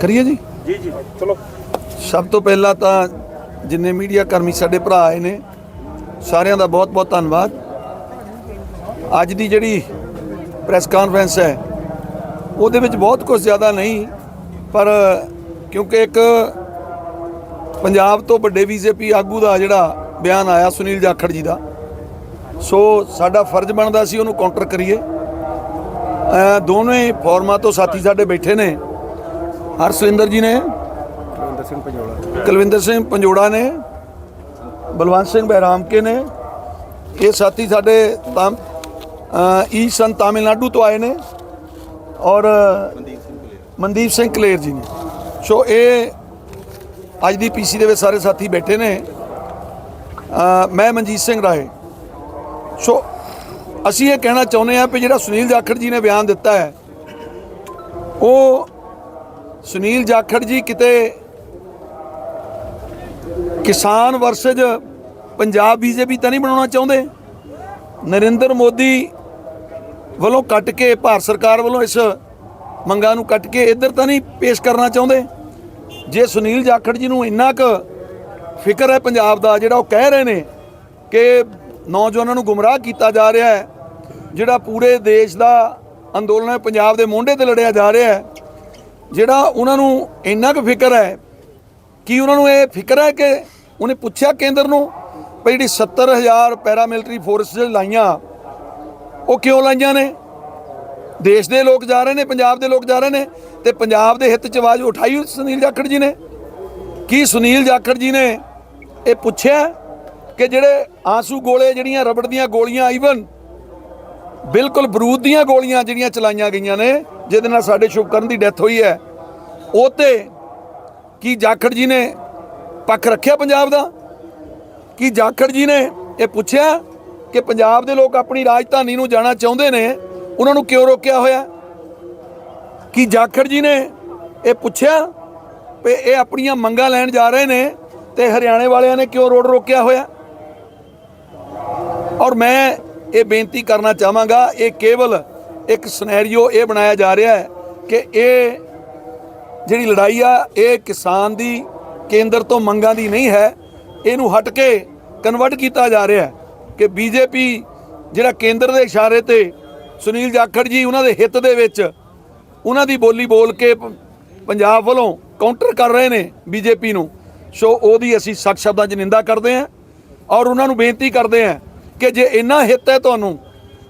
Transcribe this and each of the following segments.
ਕਰੀਏ ਜੀ? ਜੀ ਜੀ। ਚਲੋ। ਸਭ ਤੋਂ ਪਹਿਲਾਂ ਤਾਂ ਜਿੰਨੇ ਮੀਡੀਆ ਕਰਮੀ ਸਾਡੇ ਭਰਾ ਆਏ ਨੇ ਸਾਰਿਆਂ ਦਾ ਬਹੁਤ-ਬਹੁਤ ਧੰਨਵਾਦ। ਅੱਜ ਦੀ ਜਿਹੜੀ ਪ੍ਰੈਸ ਕਾਨਫਰੰਸ ਹੈ ਉਹਦੇ ਵਿੱਚ ਬਹੁਤ ਕੁਝ ਜ਼ਿਆਦਾ ਨਹੀਂ ਪਰ ਕਿਉਂਕਿ ਇੱਕ ਪੰਜਾਬ ਤੋਂ ਵੱਡੇ ਬੀਜੇਪੀ ਆਗੂ ਦਾ ਜਿਹੜਾ ਬਿਆਨ ਆਇਆ ਸੁਨੀਲ ਜਾਖੜ ਜੀ ਦਾ ਸੋ ਸਾਡਾ ਫਰਜ਼ ਬਣਦਾ ਸੀ ਉਹਨੂੰ ਕਾਊਂਟਰ ਕਰੀਏ। ਦੋਵੇਂ ਫੋਰਮਾਂ ਤੋਂ ਸਾਥੀ ਸਾਡੇ ਬੈਠੇ ਨੇ। ਹਰਸਵਿੰਦਰ ਜੀ ਨੇ ਕੁਲਵਿੰਦਰ ਸਿੰਘ ਪੰਜੋਲਾ। ਕੁਲਵਿੰਦਰ ਸਿੰਘ ਪੰਜੋੜਾ ਨੇ ਬਲਵੰਤ ਸਿੰਘ ਬਹਿਰਾਮਕੇ ਨੇ। ਇਹ ਸਾਥੀ ਸਾਡੇ ਅ, ਈਸਨ ਤਾਮਿਲਨਾਡੂ ਤੋਂ ਆਏ ਨੇ ਔਰ ਮਨਦੀਪ ਸਿੰਘ ਕਲੇਰ ਜੀ ਨੇ। ਸੋ ਇਹ ਅੱਜ ਦੀ ਪੀਸੀ ਦੇ ਵਿੱਚ ਸਾਰੇ ਸਾਥੀ ਬੈਠੇ ਨੇ। ਮੈਂ ਮਨਜੀਤ ਸਿੰਘ ਰਾਏ। ਸੋ ਅਸੀਂ ਇਹ ਕਹਿਣਾ ਚਾਹੁੰਦੇ ਹਾਂ ਕਿ ਜਿਹੜਾ ਸੁਨੀਲ ਜਾਖੜ ਜੀ ਨੇ ਬਿਆਨ ਦਿੱਤਾ ਹੈ, ਉਹ ਸੁਨੀਲ ਜਾਖੜ ਜੀ ਕਿਤੇ ਕਿਸਾਨ ਵਰਸਜ ਪੰਜਾਬ ਬੀਜੇਪੀ ਤਾਂ ਨਹੀਂ ਬਣਾਉਣਾ ਚਾਹੁੰਦੇ? ਨਰਿੰਦਰ ਮੋਦੀ ਵੱਲੋਂ ਕੱਟ ਕੇ ਭਾਰਤ ਸਰਕਾਰ ਵੱਲੋਂ ਇਸ ਮੰਗਾਂ ਨੂੰ ਕੱਟ ਕੇ ਇੱਧਰ ਤਾਂ ਨਹੀਂ ਪੇਸ਼ ਕਰਨਾ ਚਾਹੁੰਦੇ? ਜੇ ਸੁਨੀਲ ਜਾਖੜ ਜੀ ਨੂੰ ਇੰਨਾ ਕੁ ਫਿਕਰ ਹੈ ਪੰਜਾਬ ਦਾ, ਜਿਹੜਾ ਉਹ ਕਹਿ ਰਹੇ ਨੇ ਕਿ ਨੌਜਵਾਨਾਂ ਨੂੰ ਗੁੰਮਰਾਹ ਕੀਤਾ ਜਾ ਰਿਹਾ ਹੈ ਜਿਹੜਾ ਪੂਰੇ ਦੇਸ਼ ਦਾ ਅੰਦੋਲਨ ਹੈ, ਪੰਜਾਬ ਦੇ ਮੋਢੇ ਤੇ ਲੜਿਆ ਜਾ ਰਿਹਾ ਹੈ, ਜਿਹੜਾ ਉਹਨਾਂ ਨੂੰ ਇੰਨਾ ਕੁ ਫਿਕਰ ਹੈ, ਕਿ ਉਹਨਾਂ ਨੂੰ ਇਹ ਫਿਕਰ ਹੈ ਕਿ ਉਹਨੇ ਪੁੱਛਿਆ ਕੇਂਦਰ ਨੂੰ ਵੀ ਜਿਹੜੀ 70000 ਪੈਰਾਮਿਲਟਰੀ ਫੋਰਸ ਲਾਈਆਂ, ਉਹ ਕਿਉਂ ਲਾਈਆਂ ਨੇ? ਦੇਸ਼ ਦੇ ਲੋਕ ਜਾ ਰਹੇ ਨੇ, ਪੰਜਾਬ ਦੇ ਲੋਕ ਜਾ ਰਹੇ ਨੇ ਤੇ ਪੰਜਾਬ ਦੇ ਹਿੱਤ ਚ ਆਵਾਜ਼ ਉਠਾਈ ਸੁਨੀਲ ਜਾਖੜ ਜੀ ਨੇ। ਕੀ ਸੁਨੀਲ ਜਾਖੜ ਜੀ ਨੇ ਇਹ ਪੁੱਛਿਆ ਕਿ ਜਿਹੜੇ ਆਂਸੂ ਗੋਲੇ ਜਿਹੜੀਆਂ ਰਬੜ ਦੀਆਂ ਗੋਲੀਆਂ ਈਵਨ ਬਿਲਕੁਲ ਬਰੂਦ ਦੀਆਂ ਗੋਲੀਆਂ ਜਿਹੜੀਆਂ ਚਲਾਈਆਂ ਗਈਆਂ ਨੇ, ਜਿਹਦੇ ਨਾਲ ਸਾਡੇ ਸ਼ੁਭਕਰਨ ਦੀ ਡੈਥ ਹੋਈ ਹੈ। ਉਹ ਤੇ ਕੀ ਜਾਖੜ ਜੀ ਨੇ ਪੱਖ ਰੱਖਿਆ ਪੰਜਾਬ ਦਾ? ਕੀ ਜਾਖੜ ਜੀ ਨੇ ਇਹ ਪੁੱਛਿਆ ਕਿ ਪੰਜਾਬ ਦੇ ਲੋਕ ਆਪਣੀ ਰਾਜਧਾਨੀ ਨੂੰ ਜਾਣਾ ਚਾਹੁੰਦੇ ਨੇ, ਉਹਨਾਂ ਨੂੰ ਕਿਉਂ ਰੋਕਿਆ ਹੋਇਆ? ਕੀ ਜਾਖੜ ਜੀ ਨੇ ਇਹ ਪੁੱਛਿਆ ਵੀ ਇਹ ਆਪਣੀਆਂ ਮੰਗਾਂ ਲੈਣ ਜਾ ਰਹੇ ਨੇ ਤੇ ਹਰਿਆਣੇ ਵਾਲਿਆਂ ਨੇ ਕਿਉਂ ਰੋਡ ਰੋਕਿਆ ਹੋਇਆ? ਔਰ ਮੈਂ ਇਹ ਬੇਨਤੀ ਕਰਨਾ ਚਾਹਾਂਗਾ, ਇਹ ਕੇਵਲ ਇੱਕ ਸਿਨੈਰੀਓ ਇਹ ਬਣਾਇਆ ਜਾ ਰਿਹਾ ਹੈ ਕਿ ਇਹ ਜਿਹੜੀ ਲੜਾਈ ਆ, ਇਹ ਕਿਸਾਨ ਦੀ ਕੇਂਦਰ ਤੋਂ ਮੰਗਾਂ ਦੀ ਨਹੀਂ ਹੈ, ਇਹਨੂੰ ਹਟ ਕੇ ਕਨਵਰਟ ਕੀਤਾ ਜਾ ਰਿਹਾ ਹੈ ਕਿ ਬੀਜੇਪੀ ਜਿਹੜਾ ਕੇਂਦਰ ਦੇ ਇਸ਼ਾਰੇ ਤੇ ਸੁਨੀਲ ਜਾਖੜ ਜੀ ਉਹਨਾਂ ਦੇ ਹਿੱਤ ਦੇ ਵਿੱਚ ਉਹਨਾਂ ਦੀ ਬੋਲੀ ਬੋਲ ਕੇ ਪੰਜਾਬ ਵੱਲੋਂ ਕਾਊਂਟਰ ਕਰ ਰਹੇ ਨੇ ਬੀਜੇਪੀ ਨੂੰ। ਸੋ ਉਹਦੀ ਅਸੀਂ ਸਖਤ ਸ਼ਬਦਾਂ 'ਚ ਨਿੰਦਾ ਕਰਦੇ ਹਾਂ ਔਰ ਉਹਨਾਂ ਨੂੰ ਬੇਨਤੀ ਕਰਦੇ ਹਾਂ ਕਿ ਜੇ ਇੰਨਾ ਹਿੱਤ ਹੈ ਤੁਹਾਨੂੰ,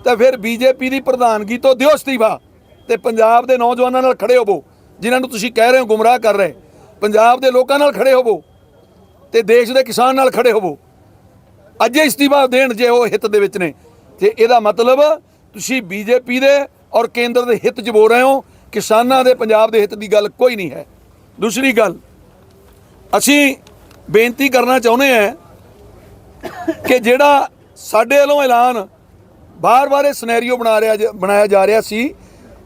ਤਾਂ ਫਿਰ ਬੀਜੇਪੀ ਦੀ ਪ੍ਰਧਾਨਗੀ ਤੋਂ ਦਿਓ ਅਸਤੀਫਾ ਤੇ ਪੰਜਾਬ ਦੇ ਨੌਜਵਾਨਾਂ ਨਾਲ ਖੜੇ ਹੋਵੋ, ਜਿਨ੍ਹਾਂ ਨੂੰ ਤੁਸੀਂ ਕਹਿ ਰਹੇ ਹੋ ਗੁੰਮਰਾਹ ਕਰ ਰਹੇ। ਪੰਜਾਬ ਦੇ ਲੋਕਾਂ ਨਾਲ ਖੜੇ ਹੋਵੋ ਤੇ ਦੇਸ਼ ਦੇ ਕਿਸਾਨ ਨਾਲ ਖੜੇ ਹੋਵੋ। ਅੱਜ ਇਸਤੀਫਾ ਦੇਣ ਜੇ ਉਹ ਹਿੱਤ ਦੇ ਵਿੱਚ ਨੇ, ਤੇ ਇਹਦਾ ਮਤਲਬ ਤੁਸੀਂ ਬੀਜੇਪੀ ਦੇ ਔਰ ਕੇਂਦਰ ਦੇ ਹਿੱਤ 'ਚ ਬੋਲ ਰਹੇ ਹੋ, ਕਿਸਾਨਾਂ ਦੇ ਪੰਜਾਬ ਦੇ ਹਿੱਤ ਦੀ ਗੱਲ ਕੋਈ ਨਹੀਂ ਹੈ। ਦੂਸਰੀ ਗੱਲ, ਅਸੀਂ ਬੇਨਤੀ ਕਰਨਾ ਚਾਹੁੰਦੇ ਹਾਂ ਕਿ ਜਿਹੜਾ ਸਾਡੇ ਵੱਲੋਂ ਐਲਾਨ ਬਾਰ-ਬਾਰ ਇਹ ਸਿਨੈਰੀਓ ਬਣਾ ਰਿਹਾ ਜ- ਬਣਾਇਆ ਜਾ ਰਿਹਾ ਸੀ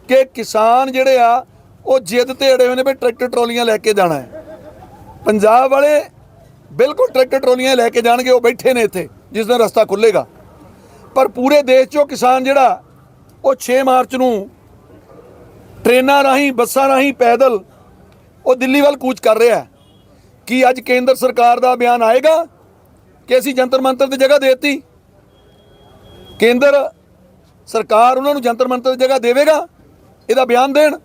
ਕਿ ਕਿਸਾਨ ਜਿਹੜੇ ਆ, ਉਹ ਜਿੱਦ ਤੇ ਅੜੇ ਹੋਏ ਨੇ ਵੀ ਟਰੈਕਟਰ ਟਰਾਲੀਆਂ ਲੈ ਕੇ ਜਾਣਾ ਹੈ। ਪੰਜਾਬ ਵਾਲੇ ਬਿਲਕੁਲ ਟਰੈਕਟਰ ਟਰਾਲੀਆਂ ਲੈ ਕੇ ਜਾਣਗੇ, ਉਹ ਬੈਠੇ ਨੇ ਇੱਥੇ, ਜਿਸ ਦਿਨ ਰਸਤਾ ਖੁੱਲੇਗਾ ਪਰ ਪੂਰੇ ਦੇਸ਼ 'ਚੋਂ ਕਿਸਾਨ ਜਿਹੜਾ, ਉਹ 6 ਮਾਰਚ ਨੂੰ ਟ੍ਰੇਨਾਂ ਰਾਹੀਂ, ਬੱਸਾਂ ਰਾਹੀਂ ਪੈਦਲ ਉਹ ਦਿੱਲੀ ਵੱਲ ਕੂਚ ਕਰ ਰਿਹਾ ਕੀ ਅੱਜ ਕੇਂਦਰ ਸਰਕਾਰ ਦਾ ਬਿਆਨ ਆਏਗਾ ਕਿ ਅਸੀਂ ਜੰਤਰ ਮੰਤਰ ਦੀ ਜਗ੍ਹਾ ਦੇਤੀ? ਕੇਂਦਰ ਸਰਕਾਰ ਉਹਨਾਂ ਨੂੰ ਜੰਤਰ ਮੰਤਰ ਦੀ ਜਗ੍ਹਾ ਦੇਵੇਗਾ, ਇਹਦਾ ਬਿਆਨ ਦੇਣ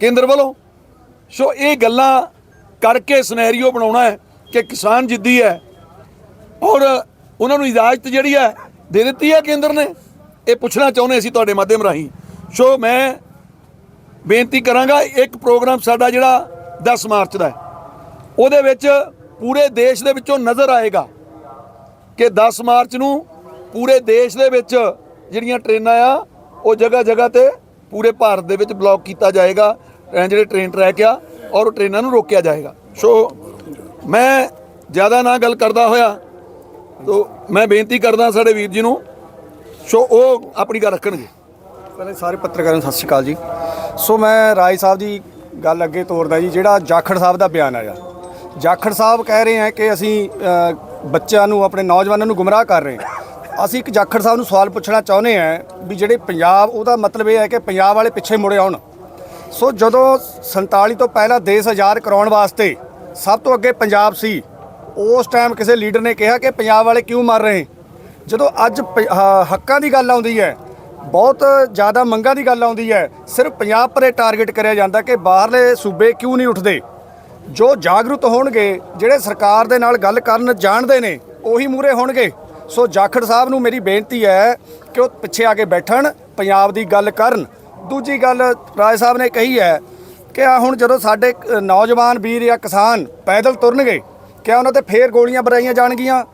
ਕੇਂਦਰ ਵੱਲੋਂ। ਸੋ ਇਹ ਗੱਲਾਂ ਕਰਕੇ ਸਿਨੈਰੀਓ ਬਣਾਉਣਾ ਹੈ ਕਿ ਕਿਸਾਨ ਜਿੱਦੀ ਹੈ ਔਰ ਉਹਨਾਂ ਨੂੰ ਇਜਾਜ਼ਤ ਜਿਹੜੀ ਹੈ ਦੇ ਦਿੱਤੀ ਹੈ ਕੇਂਦਰ ਨੇ। ਇਹ ਪੁੱਛਣਾ ਚਾਹੁੰਦੇ ਅਸੀਂ ਤੁਹਾਡੇ ਮਾਧਿਅਮ ਰਾਹੀਂ। ਸੋ ਮੈਂ ਬੇਨਤੀ ਕਰਾਂਗਾ, ਇੱਕ ਪ੍ਰੋਗਰਾਮ ਸਾਡਾ ਜਿਹੜਾ 10 ਮਾਰਚ ਦਾ ਉਹਦੇ ਵਿੱਚ ਪੂਰੇ ਦੇਸ਼ ਦੇ ਵਿੱਚੋਂ ਨਜ਼ਰ ਆਏਗਾ ਕਿ 10 ਮਾਰਚ ਨੂੰ ਪੂਰੇ ਦੇਸ਼ ਦੇ ਵਿੱਚ ਜਿਹੜੀਆਂ ਟ੍ਰੇਨਾਂ ਆ, ਉਹ ਜਗ੍ਹਾ ਜਗ੍ਹਾ ਤੇ ਪੂਰੇ ਭਾਰਤ ਦੇ ਵਿੱਚ ਬਲੌਕ ਕੀਤਾ ਜਾਏਗਾ। ਜਿਹੜੇ ਟ੍ਰੇਨ ਟਰੈਕ ਆ, ਔਰ ਉਹ ਟ੍ਰੇਨਾਂ ਨੂੰ ਰੋਕਿਆ ਜਾਏਗਾ। ਸੋ ਮੈਂ ਜ਼ਿਆਦਾ ਨਾ ਗੱਲ ਕਰਦਾ ਹੋਇਆ, ਤੋ ਮੈਂ ਬੇਨਤੀ ਕਰਦਾ ਸਾਡੇ ਵੀਰ ਜੀ ਨੂੰ, ਸੋ ਉਹ ਆਪਣੀ ਗੱਲ ਰੱਖਣਗੇ। ਪਹਿਲੇ ਸਾਰੇ ਪੱਤਰਕਾਰਾਂ ਨੂੰ ਸਤਿ ਸ਼੍ਰੀ ਅਕਾਲ ਜੀ। ਸੋ ਮੈਂ ਰਾਏ ਸਾਹਿਬ ਦੀ ਗੱਲ ਅੱਗੇ ਤੋਰਦਾ ਜੀ, ਜਿਹੜਾ ਜਾਖੜ ਸਾਹਿਬ ਦਾ ਬਿਆਨ ਆਇਆ। ਜਾਖੜ ਸਾਹਿਬ ਕਹਿ ਰਹੇ ਹੈ ਕਿ ਅਸੀਂ ਬੱਚਿਆਂ ਨੂੰ, ਆਪਣੇ ਨੌਜਵਾਨਾਂ ਨੂੰ ਗੁੰਮਰਾਹ ਕਰ ਰਹੇ ਹਾਂ। ਅਸੀਂ ਇੱਕ ਜਾਖੜ ਸਾਹਿਬ ਨੂੰ ਸਵਾਲ ਪੁੱਛਣਾ ਚਾਹੁੰਦੇ ਆ ਵੀ ਜਿਹੜੇ ਪੰਜਾਬ, ਉਹਦਾ ਮਤਲਬ ਇਹ ਹੈ ਕਿ ਪੰਜਾਬ ਵਾਲੇ ਪਿੱਛੇ ਮੁੜੇ ਆਉਣ। ਸੋ ਜਦੋਂ 47 ਤੋਂ ਪਹਿਲਾਂ ਦੇਸ਼ ਆਜ਼ਾਦ ਕਰਾਉਣ ਵਾਸਤੇ ਸਭ ਤੋਂ ਅੱਗੇ ਪੰਜਾਬ ਸੀ, ਉਸ ਟਾਈਮ ਕਿਸੇ ਲੀਡਰ ਨੇ ਕਿਹਾ ਕਿ ਪੰਜਾਬ ਵਾਲੇ ਕਿਉਂ ਮਰ ਰਹੇ? ਜਦੋਂ ਅੱਜ ਪ- ਹੱਕਾਂ ਦੀ ਗੱਲ ਆਉਂਦੀ ਹੈ, ਬਹੁਤ ਜ਼ਿਆਦਾ ਮੰਗਾਂ ਦੀ ਗੱਲ ਆਉਂਦੀ ਹੈ, ਸਿਰਫ ਪੰਜਾਬ ਪਰੇ ਟਾਰਗੇਟ ਕਰਿਆ ਜਾਂਦਾ ਕਿ ਬਾਹਰਲੇ ਸੂਬੇ ਕਿਉਂ ਨਹੀਂ ਉੱਠਦੇ? ਜੋ ਜਾਗਰੂਕ ਹੋਣਗੇ, ਜਿਹੜੇ ਸਰਕਾਰ ਦੇ ਨਾਲ ਗੱਲ ਕਰਨ ਜਾਣਦੇ ਨੇ, ਉਹੀ ਮੂਰੇ ਹੋਣਗੇ। ਸੋ ਜਾਖੜ ਸਾਹਿਬ ਨੂੰ ਮੇਰੀ ਬੇਨਤੀ ਹੈ ਕਿ ਉਹ ਪਿੱਛੇ ਆ ਕੇ ਬੈਠਣ, ਪੰਜਾਬ ਦੀ ਗੱਲ ਕਰਨ। ਦੂਜੀ ਗੱਲ ਰਾਜ ਸਾਹਿਬ ਨੇ ਕਹੀ ਹੈ ਕਿ ਆ ਹੁਣ ਜਦੋਂ ਸਾਡੇ ਨੌਜਵਾਨ ਵੀਰ ਜਾਂ ਕਿਸਾਨ ਪੈਦਲ ਤੁਰਨਗੇ, ਕਿਆ ਉਹਨਾਂ ਤੇ ਫੇਰ ਗੋਲੀਆਂ ਬਰਾਈਆਂ ਜਾਣਗੀਆਂ?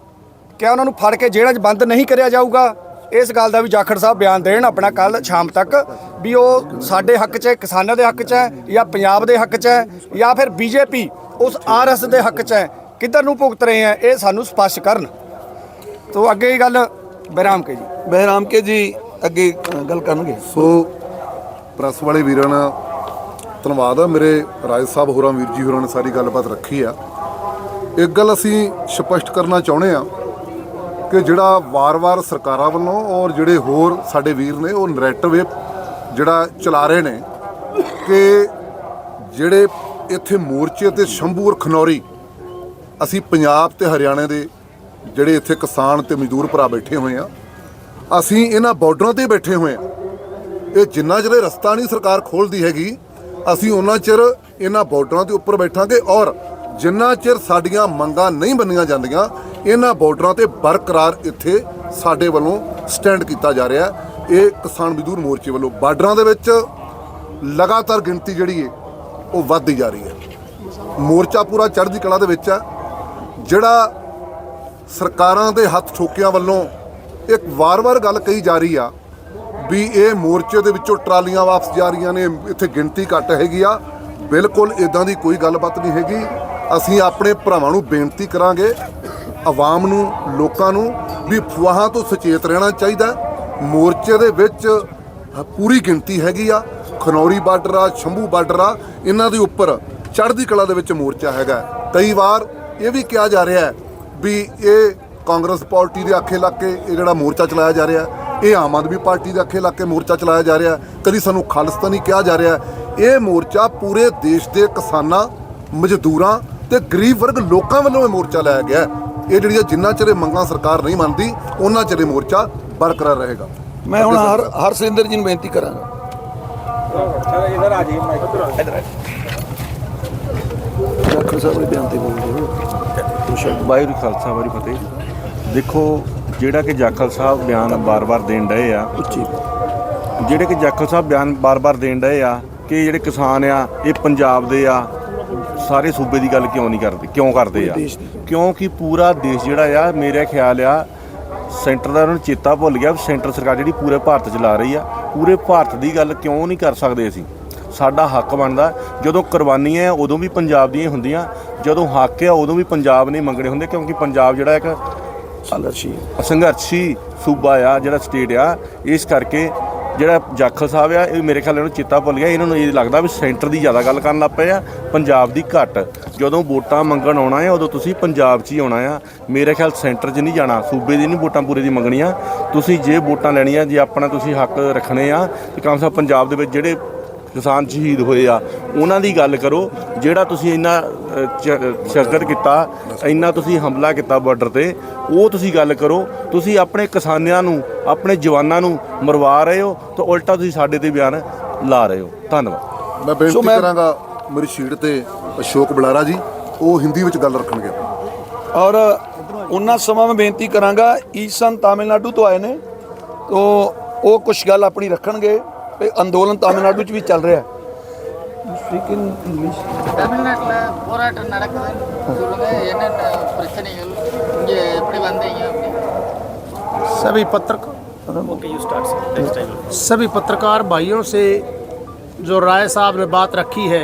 ਕਿਆ ਉਹਨਾਂ ਨੂੰ ਫੜ ਕੇ ਜੇਲ੍ਹਾਂ 'ਚ ਬੰਦ ਨਹੀਂ ਕਰਿਆ ਜਾਊਗਾ? ਇਸ ਗੱਲ ਦਾ ਵੀ ਜਾਖੜ ਸਾਹਿਬ ਬਿਆਨ ਦੇਣ ਆਪਣਾ ਕੱਲ ਸ਼ਾਮ ਤੱਕ ਵੀ ਉਹ ਸਾਡੇ ਹੱਕ 'ਚ ਕਿਸਾਨਾਂ ਦੇ ਹੱਕ 'ਚ ਹੈ ਜਾਂ ਪੰਜਾਬ ਦੇ ਹੱਕ 'ਚ ਹੈ ਜਾਂ ਫਿਰ ਬੀਜੇਪੀ ਉਸ ਆਰਐਸ ਦੇ ਹੱਕ 'ਚ ਹੈ। ਕਿੱਧਰ ਨੂੰ ਭੁਗਤ ਰਹੇ ਹੈ, ਇਹ ਸਾਨੂੰ ਸਪਸ਼ਟ ਕਰਨ। ਤੋਂ ਅੱਗੇ ਇਹ ਗੱਲ ਬਹਿਰਾਮ ਕੇ ਜੀ। ਬਹਿਰਾਮ ਕੇ ਜੀ ਅੱਗੇ ਅ, ਗੱਲ ਕਰਨਗੇ। ਸੋ ਪ੍ਰੈਸ ਵਾਲੇ ਵੀਰਾਂ ਦਾ ਧੰਨਵਾਦ ਆ। ਮੇਰੇ ਰਾਜ ਸਾਹਿਬ ਹੋਰਾਂ ਵੀਰ ਜੀ ਹੋਰਾਂ ਨੇ ਸਾਰੀ ਗੱਲਬਾਤ ਰੱਖੀ ਆ। ਇੱਕ ਗੱਲ ਅਸੀਂ ਸਪਸ਼ਟ ਕਰਨਾ ਚਾਹੁੰਦੇ ਆ ਕਿ ਜਿਹੜਾ ਵਾਰ-ਵਾਰ ਸਰਕਾਰਾਂ ਵੱਲੋਂ ਔਰ ਜਿਹੜੇ ਹੋਰ ਸਾਡੇ ਵੀਰ ਨੇ ਉਹ ਨੈਰੇਟਿਵ ਜਿਹੜਾ ਚਲਾ ਰਹੇ ਨੇ ਕਿ ਜਿਹੜੇ ਇੱਥੇ ਮੋਰਚੇ ਤੇ ਸ਼ੰਭੂ ਔਰ ਖਨੌਰੀ ਅਸੀਂ ਪੰਜਾਬ ਤੇ ਹਰਿਆਣਾ ਦੇ ਜਿਹੜੇ ਇੱਥੇ ਕਿਸਾਨ ਤੇ ਮਜ਼ਦੂਰ ਭਰਾ ਬੈਠੇ ਹੋਏ ਆ, ਅਸੀਂ ਇਹਨਾਂ ਬਾਰਡਰਾਂ ਤੇ ਬੈਠੇ ਹੋਏ ਆ। ਇਹ ਜਿੰਨਾ ਚਿਰ ਰਸਤਾ ਨਹੀਂ ਸਰਕਾਰ ਖੋਲਦੀ ਹੈਗੀ, ਅਸੀਂ ਉਹਨਾਂ ਚਿਰ ਇਹਨਾਂ ਬਾਰਡਰਾਂ ਦੇ ਉੱਪਰ ਬੈਠਾਂਗੇ ਔਰ ਜਿੰਨਾ ਚਿਰ ਸਾਡੀਆਂ ਮੰਗਾਂ ਨਹੀਂ ਬੰਨੀਆਂ ਜਾਂਦੀਆਂ, ਇਹਨਾਂ ਬਾਰਡਰਾਂ ਤੇ ਬਰਕਰਾਰ ਇੱਥੇ ਸਾਡੇ ਵੱਲੋਂ ਸਟੈਂਡ ਕੀਤਾ ਜਾ ਰਿਹਾ ਇਹ ਕਿਸਾਨ ਮਜ਼ਦੂਰ ਮੋਰਚੇ ਵੱਲੋਂ ਬਾਰਡਰਾਂ ਦੇ ਵਿੱਚ ਲਗਾਤਾਰ ਗਿਣਤੀ ਜਿਹੜੀ ਹੈ, ਉਹ ਵੱਧਦੀ ਜਾ ਰਹੀ ਹੈ। ਮੋਰਚਾ ਪੂਰਾ ਚੜ੍ਹਦੀ ਕਲਾ ਦੇ ਵਿੱਚ ਹੈ। ਜਿਹੜਾ ਸਰਕਾਰਾਂ ਦੇ ਹੱਥ ਠੋਕਿਆਂ ਵੱਲੋਂ ਇੱਕ ਵਾਰ-ਵਾਰ ਗੱਲ ਕਹੀ ਜਾ ਰਹੀ ਆ ਵੀ ਇਹ ਮੋਰਚੇ ਦੇ ਵਿੱਚੋਂ ਟਰਾਲੀਆਂ ਵਾਪਸ ਜਾ ਰਹੀਆਂ ਨੇ, ਇੱਥੇ ਗਿਣਤੀ ਘੱਟ ਹੈਗੀ ਆ। ਬਿਲਕੁਲ ਇਦਾਂ ਦੀ ਕੋਈ ਗੱਲਬਾਤ ਨਹੀਂ ਹੈਗੀ। ਅਸੀਂ ਆਪਣੇ ਭਰਾਵਾਂ ਨੂੰ ਬੇਨਤੀ ਕਰਾਂਗੇ, ਆਵਾਮ ਨੂੰ, ਲੋਕਾਂ ਨੂੰ ਵੀ ਫਵਾਹਾਂ ਤੋਂ ਸੁਚੇਤ ਰਹਿਣਾ ਚਾਹੀਦਾ। ਮੋਰਚੇ ਦੇ ਵਿੱਚ ਪੂਰੀ ਗਿਣਤੀ ਹੈਗੀ ਆ। ਖਨੌਰੀ ਬਾਰਡਰ ਆ, ਸ਼ੰਭੂ ਬਾਰਡਰ ਆ, ਇਹਨਾਂ ਦੇ ਉੱਪਰ ਚੜ੍ਹਦੀ ਕਲਾ ਦੇ ਵਿੱਚ ਮੋਰਚਾ ਹੈਗਾ। ਕਈ ਵਾਰ ਇਹ ਵੀ ਕਿਹਾ ਜਾ ਰਿਹਾ ਹੈ ਵੀ ਇਹ ਕਾਂਗਰਸ ਪਾਰਟੀ ਦੇ ਆਖੇ ਲੱਗ ਕੇ ਇਹ ਜਿਹੜਾ ਮੋਰਚਾ ਚਲਾਇਆ ਜਾ ਰਿਹਾ ਇਹ ਆਮ ਆਦਮੀ ਪਾਰਟੀ ਦੇ ਆਖੇ ਲੱਗ ਕੇ ਮੋਰਚਾ ਚਲਾਇਆ ਜਾ ਰਿਹਾ ਕਦੀ ਸਾਨੂੰ ਖਾਲਿਸਤਾਨੀ ਕਿਹਾ ਜਾ ਰਿਹਾ। ਇਹ ਮੋਰਚਾ ਪੂਰੇ ਦੇਸ਼ ਦੇ ਕਿਸਾਨਾਂ ਮਜ਼ਦੂਰਾਂ ਤੇ ਗਰੀਬ ਵਰਗ ਲੋਕਾਂ ਵੱਲੋਂ ਇਹ ਮੋਰਚਾ ਲਾਇਆ ਗਿਆ। ਇਹ ਜਿਹੜੀਆਂ ਜਿੰਨਾ ਚਿਰ ਮੰਗਾਂ ਸਰਕਾਰ ਨਹੀਂ ਮੰਨਦੀ ਉਹਨਾਂ ਚਿਰ ਇਹ ਮੋਰਚਾ ਬਰਕਰਾਰ ਰਹੇਗਾ। ਮੈਂ ਹੁਣ ਹਰ ਹਰਸਿੰਦਰ ਜੀ ਨੂੰ ਬੇਨਤੀ ਕਰਾਂਗਾ। ਜਾਖੜ ਸਾਹਿਬ ਦੇ ਬਿਆਨ ਤੇ ਬੋਲਦੇ ਵਾਹਿਗੁਰੂ ਖਾਲਸਾ ਵਾਹਿਗੁਰੂ ਫਤਿਹ। ਦੇਖੋ ਜਿਹੜਾ ਕਿ ਜਾਖਲ ਸਾਹਿਬ ਬਿਆਨ ਬਾਰ-ਬਾਰ ਦੇਣ ਡਏ ਆ ਉੱਚੀ। ਜਿਹੜੇ ਕਿ ਜਾਖਲ ਸਾਹਿਬ ਬਿਆਨ ਬਾਰ-ਬਾਰ ਦੇਣ ਡਏ ਆ ਕਿ ਜਿਹੜੇ ਕਿਸਾਨ ਆ ਇਹ ਪੰਜਾਬ ਦੇ ਆ ਸਾਰੇ ਸੂਬੇ ਦੀ ਗੱਲ ਕਿਉਂ ਨਹੀਂ ਕਰਦੇ ਕਿਉਂ ਕਰਦੇ ਆ। ਕਿਉਂਕਿ ਪੂਰਾ ਦੇਸ਼ ਜਿਹੜਾ ਆ ਮੇਰੇ ਖਿਆਲ ਆ ਸੈਂਟਰ ਦਾ ਉਹਨਾਂ ਨੂੰ ਚੇਤਾ ਭੁੱਲ ਗਿਆ ਸੈਂਟਰ ਸਰਕਾਰ ਜਿਹੜੀ ਪੂਰੇ ਭਾਰਤ ਚਲਾ ਰਹੀ ਆ ਪੂਰੇ ਭਾਰਤ ਦੀ ਗੱਲ ਕਿਉਂ ਨਹੀਂ ਕਰ ਸਕਦੇ ਅਸੀਂ? ਸਾਡਾ ਹੱਕ ਬਣਦਾ। ਜਦੋਂ ਕੁਰਬਾਨੀਆਂ ਆ ਉਦੋਂ ਵੀ ਪੰਜਾਬ ਦੀਆਂ ਹੀ ਹੁੰਦੀਆਂ। ਜਦੋਂ ਹੱਕ ਆ ਉਦੋਂ ਵੀ ਪੰਜਾਬ ਨੇ ਮੰਗਣੇ ਹੁੰਦੇ ਕਿਉਂਕਿ ਪੰਜਾਬ ਜਿਹੜਾ ਇੱਕ ਸੰਘਰਸ਼ੀ ਸੰਘਰਸ਼ੀ ਸੂਬਾ ਆ ਜਿਹੜਾ ਸਟੇਟ ਆ। ਇਸ ਕਰਕੇ ਜਿਹੜਾ ਜਾਖਲ ਸਾਹਿਬ ਆ ਇਹ ਮੇਰੇ ਖਿਆਲ ਨਾਲ ਚੇਤਾ ਭੁੱਲ ਗਿਆ। ਇਹਨਾਂ ਨੂੰ ਇਹ ਲੱਗਦਾ ਵੀ ਸੈਂਟਰ ਦੀ ਜ਼ਿਆਦਾ ਗੱਲ ਕਰਨ ਲੱਗ ਪਏ ਆ। ਪੰਜਾਬ ਦੀ ਘੱਟ। ਜਦੋਂ ਵੋਟਾਂ ਮੰਗਣ ਆਉਣਾ ਹੈ ਉਦੋਂ ਤੁਸੀਂ ਪੰਜਾਬ 'ਚ ਹੀ ਆਉਣਾ ਆ। ਮੇਰੇ ਖਿਆਲ ਸੈਂਟਰ 'ਚ ਨਹੀਂ ਜਾਣਾ ਸੂਬੇ ਦੀ ਨਹੀਂ ਵੋਟਾਂ ਪੂਰੇ ਦੀ ਮੰਗਣੀਆਂ। ਤੁਸੀਂ ਜੇ ਵੋਟਾਂ ਲੈਣੀਆਂ ਜੇ ਆਪਣਾ ਤੁਸੀਂ ਹੱਕ ਰੱਖਣੇ ਆ ਤੇ ਕਮ ਸੇ ਪੰਜਾਬ ਦੇ ਵਿੱਚ ਜਿਹੜੇ ਕਿਸਾਨ ਸ਼ਹੀਦ ਹੋਏ ਆ। ਉਹਨਾਂ ਦੀ ਗੱਲ ਕਰੋ ਜਿਹੜਾ ਤੁਸੀਂ ਇੰਨਾ ਸ਼ਰਕਤ ਕੀਤਾ ਇੰਨਾ ਤੁਸੀਂ ਹਮਲਾ ਕੀਤਾ ਬਾਰਡਰ ਤੇ ਉਹ ਤੁਸੀਂ ਗੱਲ ਕਰੋ ਤੁਸੀਂ ਆਪਣੇ ਕਿਸਾਨਾਂ ਨੂੰ ਆਪਣੇ ਜਵਾਨਾਂ ਨੂੰ ਮਰਵਾ ਰਹੇ ਹੋ ਤਾਂ ਉਲਟਾ ਤੁਸੀਂ ਸਾਡੇ ਤੇ ਬਿਆਨ ਲਾ ਰਹੇ ਹੋ। ਧੰਨਵਾਦ। ਮੈਂ ਬੇਨਤੀ ਕਰਾਂਗਾ ਮੇਰੀ ਸ਼ੀਟ ਤੇ ਅਸ਼ੋਕ ਬੁਲਾਰਾ ਜੀ ਉਹ ਹਿੰਦੀ ਵਿੱਚ ਗੱਲ ਰੱਖਣਗੇ। ਔਰ ਉਹਨਾਂ ਸਮਾਂ ਮੈਂ ਬੇਨਤੀ ਕਰਾਂਗਾ ਈਸਨ ਤਾਮਿਲਨਾਡੂ ਤੋਂ ਆਏ ਨੇ ਤੋ ਉਹ ਕੁਝ ਗੱਲ ਆਪਣੀ ਰੱਖਣਗੇ। ਤੇ ਅੰਦੋਲਨ ਤਾਮਿਲਨਾਡੂ 'ਚ ਵੀ ਚੱਲ ਰਿਹਾ ਹੈ ਸਪੀਕ ਇਨ ਇੰਗਲਿਸ਼ தமிழ்நாட்டில் போராட்டம் நடக்குது சொல்லுங்க என்னென்ன பிரச்சனைகள் இங்கே எப்படி வந்தீங்க அப்படி सभी पत्रकार सभी पत्रकार भाइयों से जो राय साहब ने बात रखी है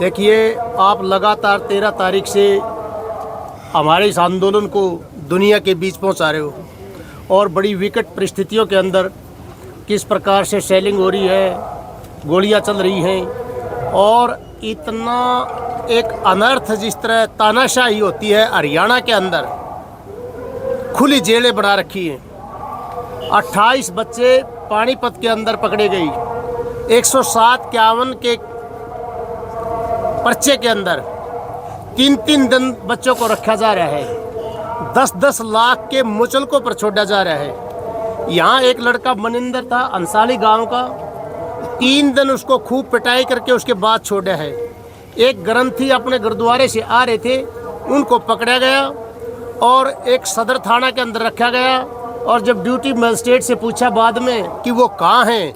देखिए आप लगातार तेरह तारीख से हमारे इस आंदोलन को दुनिया के बीच पहुंचा रहे हो और बड़ी विकट परिस्थितियों के अंदर किस प्रकार से सेलिंग हो रही है, गोलियाँ चल रही हैं, और इतना एक अनर्थ जिस तरह तानाशाही होती है हरियाणा के अंदर, खुली जेलें बना रखी हैं। 28 बच्चे पानीपत के अंदर पकड़े गई 107 इक्यावन के पर्चे के अंदर तीन तीन दिन बच्चों को रखा जा रहा है। दस दस लाख के मुचलकों पर छोड़ा जा रहा है। यहाँ एक लड़का मनिंदर था, अंसाली गाँव का। तीन दिन उसको खूब पिटाई करके उसके बाद छोड़ा है। एक ग्रंथी अपने गुरुद्वारे से आ रहे थे, उनको पकड़ा गया और एक सदर थाना के अंदर रखा गया और जब ड्यूटी मजिस्ट्रेट से पूछा बाद में कि वो कहाँ हैं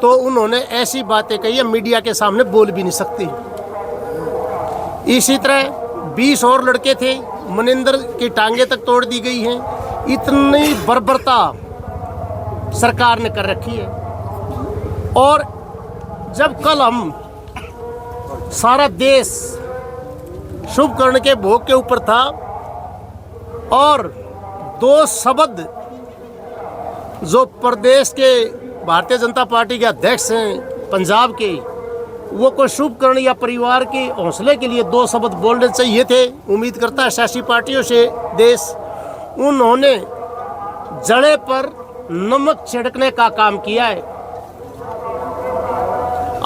तो उन्होंने ऐसी बातें कही है, मीडिया के सामने बोल भी नहीं सकती। इसी तरह 20 और लड़के थे, मनिंदर की टांगे तक तोड़ दी गई हैं। इतनी बर्बरता सरकार ने कर रखी है। और जब कल हम सारा देश शुभ कर्ण के भोग के ऊपर था और दो शब्द जो प्रदेश के भारतीय जनता पार्टी के अध्यक्ष हैं, पंजाब के, वो कोई शुभ कर्ण या परिवार के हौसले के लिए दो शब्द बोलने चाहिए थे, उम्मीद करता है सियासी पार्टियों से देश, उन्होंने जड़े पर नमक छिड़कने का काम किया है।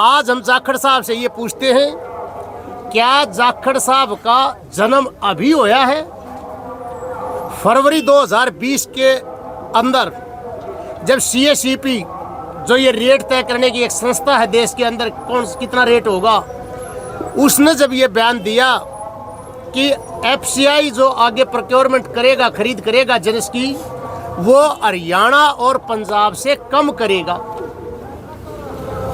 आज हम जाखड़ साहब से ये पूछते हैं, क्या जाखड़ साहब का जन्म अभी होया है? फरवरी 2020 के अंदर, जब सी जो ये रेट तय करने की एक संस्था है देश के अंदर, कौन, कितना रेट होगा? उसने जब ये बयान दिया कि एफसीआई जो आगे प्रोक्योरमेंट करेगा, खरीद करेगा जिनिस की वो हरियाणा और पंजाब से कम करेगा।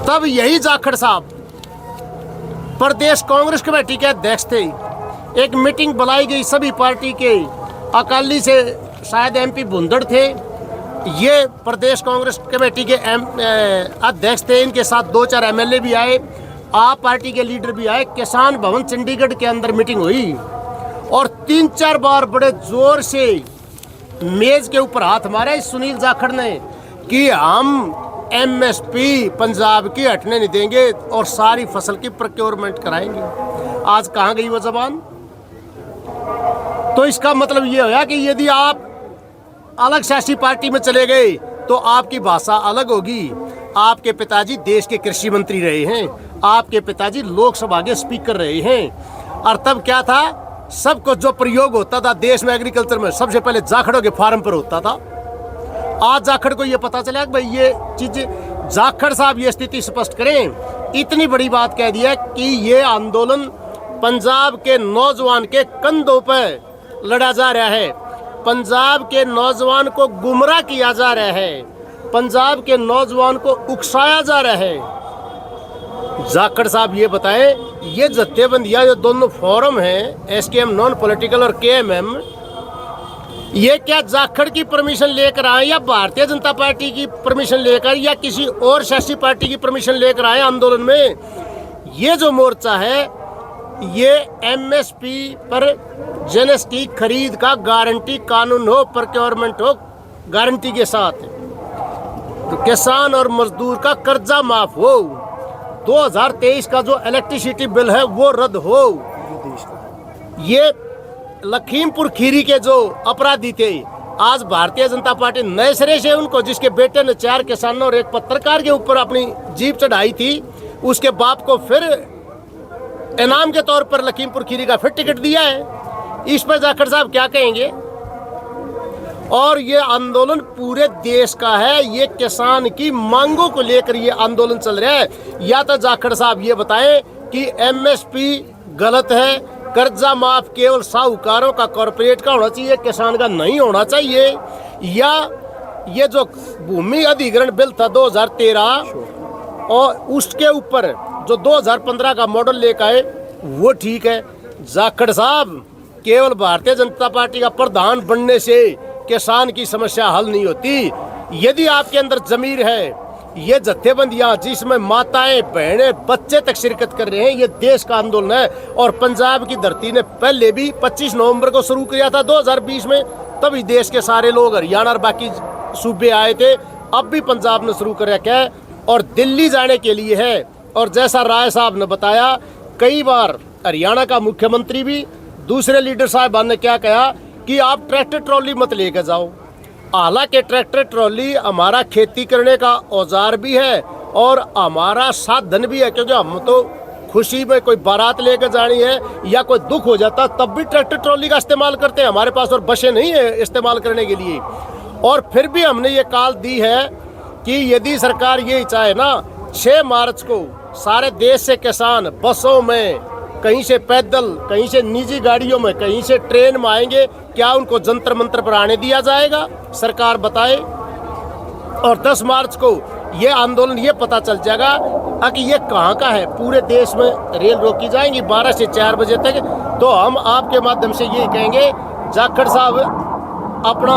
तब यही जाखड़ साहब, प्रदेश कांग्रेस कमेटी के अध्यक्ष थे एक मीटिंग बुलाई गई सभी पार्टी के, अकाली से शायद एमपी भुंदड़ थे, ये प्रदेश कांग्रेस कमेटी के एम अध्यक्ष थे इनके साथ दो चार एमएलए भी आए आप पार्टी के लीडर भी आए, किसान भवन चंडीगढ़ के अंदर मीटिंग हुई, और तीन चार बार बड़े ज़ोर से मेज के ऊपर हाथ मारे सुनील जाखड़ ने कि हम एमएसपी पंजाब की हटने नहीं देंगे और सारी फ़सल की प्रोक्योरमेंट कराएँगे। आज कहाँ गई वो जबान? तो इसका मतलब ये होया कि यदि आप अलग सियासी पार्टी में चले गए तो आपकी भाषा अलग होगी। आपके पिताजी देश के कृषि मंत्री रहे हैं। आपके पिताजी लोकसभा के स्पीकर रहे हैं। और तब क्या था? सब कुछ जो प्रयोग होता था देश में एग्रीकल्चर में, सबसे पहले जाखड़ों के फार्म पर होता था। आज जाखड़ को ये पता चला भाई ये चीज़, जाखड़ साहब ये स्थिति स्पष्ट करें। इतनी बड़ी बात कह दिया कि ये आंदोलन पंजाब के नौजवान के कंधों पर लड़ा जा रहा है। पंजाब के नौजवान को गुमराह किया जा रहा है। पंजाब के नौजवान को उकसाया जा रहा है। जाखड़ साहब ये बताएँ ये जत्थेबंदियाँ जो दोनों फोरम हैं एस के एम नॉन पॉलिटिकल और के एम एम ये क्या जाखड़ की परमिशन लेकर आए या भारतीय जनता पार्टी की परमिशन लेकर या किसी और सियासी पार्टी की परमिशन लेकर आए आंदोलन में? ये जो मोर्चा है, ये एमएसपी पर जेनेस की खरीद का गारंटी कानून हो प्रक्योरमेंट हो गारंटी के साथ तो किसान और मजदूर का कर्जा माफ़ हो। 2023 का जो इलेक्ट्रिसिटी बिल है, वो रद्द हो। ये लखीमपुर खीरी के जो अपराधी थे, आज भारतीय जनता पार्टी नए सिरे से उनको, जिसके बेटे ने चार किसानों और एक पत्रकार के ऊपर अपनी जीप चढ़ाई थी, उसके बाप को फिर इनाम के तौर पर लखीमपुर खीरी का फिर टिकट दिया है। इस पर जाखड़ साहब क्या कहेंगे? और ये आंदोलन पूरे देश का है। ये किसान की मांगों को लेकर ये आंदोलन चल रहा है। या तो जाखड़ साहब ये बताएँ कि एमएसपी गलत है, कर्जा माफ़ केवल साहूकारों का, कॉरपोरेट का होना चाहिए, किसान का नहीं होना चाहिए। या ये जो भूमि अधिग्रहण बिल था 2013 और उसके ऊपर जो 2015 का मॉडल लेकर आए, वो ठीक है। जाखड़ साहब केवल भारतीय जनता पार्टी का प्रधान बनने से किसान की समस्या हल नहीं होती। यदि आपके अंदर जमीर है, ये जत्थेबंदियाँ जिसमें माताएँ, बहनें, बच्चे तक शिरकत कर रहे हैं, ये देश का आंदोलन है और पंजाब की धरती ने पहले भी 25 नवंबर को शुरू किया था 2020 में, तभी देश के सारे लोग हरियाणा और बाकी सूबे आए थे, अब भी पंजाब ने शुरू कर रखा है और दिल्ली जाने के लिए है। और जैसा राय साहब ने बताया, कई बार हरियाणा का मुख्यमंत्री भी, दूसरे लीडर साहबान ने क्या कहा कि आप ट्रैक्टर ट्रॉली मत लेकर जाओ। हालाँकि ट्रैक्टर ट्रॉली हमारा खेती करने का औज़ार भी है और हमारा साधन भी है, क्योंकि हम तो खुशी में कोई बारात लेकर जानी है या कोई दुख हो जाता, तब भी ट्रैक्टर ट्रॉली का इस्तेमाल करते हैं। हमारे पास और बसें नहीं है इस्तेमाल करने के लिए। और फिर भी हमने ये काल दी है कि यदि सरकार ये चाहे ना 6 मार्च को सारे देश से किसान बसों में कहीं से पैदल, कहीं से निजी गाड़ियों में, कहीं से ट्रेन में आएँगे, क्या उनको जंतर मंत्र पर आने दिया जाएगा? सरकार बताए। और 10 मार्च को ये आंदोलन, ये पता चल जाएगा कि ये कहाँ का है। पूरे देश में रेल रोकी जाएँगी 12 से 4 बजे तक। तो हम आपके माध्यम से ये कहेंगे, जाखड़ साहब, अपना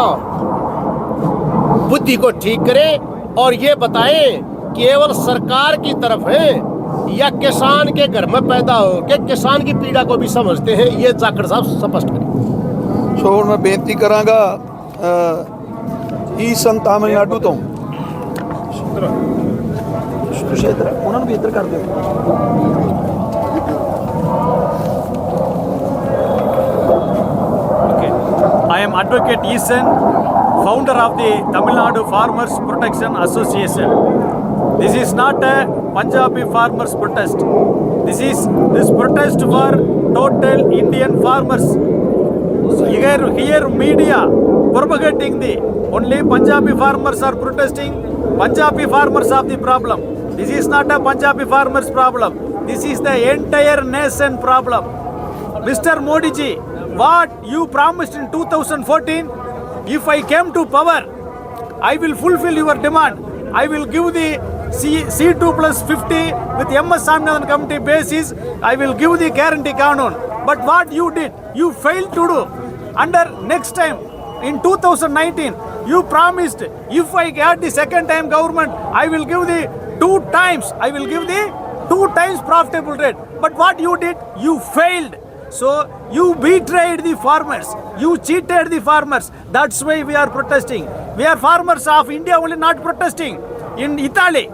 बुद्धि को ठीक करें और ये बताएँ, केवल सरकार की तरफ़ है। या किसान के घर में पैदा हो के किसान की पीड़ा को भी समझते हैं ये जाखड़ साहब स्पष्ट करें ਸੋ ਹੁਣ ਮੈਂ ਬੇਨਤੀ ਕਰਾਂਗਾ ਈਸਨ ਤਾਮਿਲਨਾਡੂ ਤੋਂ ਤੁਸੀਂ ਇੱਧਰ ਉਹਨਾਂ ਨੂੰ ਵੀ ਇੱਧਰ ਕਰ ਦਿਓ Okay. I am Advocate Eason, founder of the Tamil Nadu Farmers Protection Association. This is not a Punjabi farmers protest. This is this protest for total Indian farmers. Here, here media propagating the only Punjabi farmers are protesting. Punjabi farmers have the problem. This is not a Punjabi farmers problem. This is the entire nation problem. Mr. Modi ji, what you promised in 2014, if I came to power, I will fulfill your demand. I will give the C, C2 plus 50 with MS Swaminathan committee basis. I will give the guarantee canon. But what you did, you failed to do. Under next time, in 2019, you promised if I get the second time government, I will give the two times, I will give the two times profitable rate. But what you did, you failed. So you betrayed the farmers. You cheated the farmers. That's why we are protesting. We are farmers of India only not protesting. In Italy,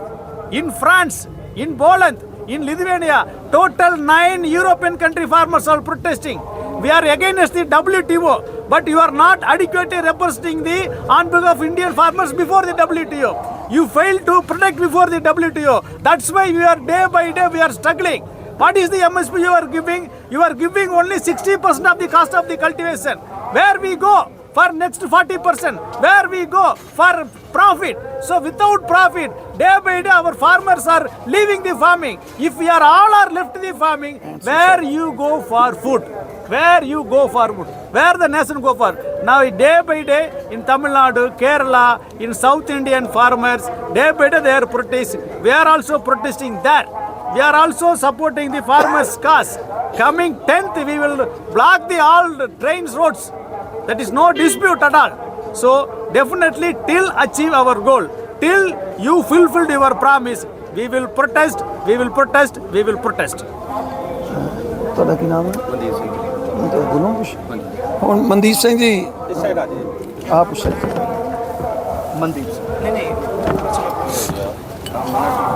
in France, in Poland, in Lithuania, total nine European country farmers are protesting. We are against the WTO, but you are not adequately representing the on behalf of Indian farmers before the WTO. You failed to protect before the WTO. That's why we are day by day we are struggling. What is the MSP you are giving? You are giving only 60% of the cost of the cultivation. Where we go for next 40%? Where we go for profit? So without profit, day by day our farmers are leaving the farming. If we are all are left the farming, where you go for food? Where you go for food? Where the nation go for? Now day by day in Tamil Nadu, Kerala, in South Indian farmers, day by day they are protesting. We are also protesting there. We are also supporting the farmers' cause. Coming 10th, we will block the all trains roads. That is no dispute at all. So definitely till achieve our goal, till you fulfilled your promise, we will protest, we will protest, we will protest. ਤੁਹਾਡਾ ਕੀ ਨਾਮ ਹੈ ਮਨਦੀਪ ਸਿੰਘ ਬੋਲੋ ਕੁਛ ਹੁਣ ਮਨਦੀਪ ਸਿੰਘ ਜੀ ਆਪ ਪੁੱਛ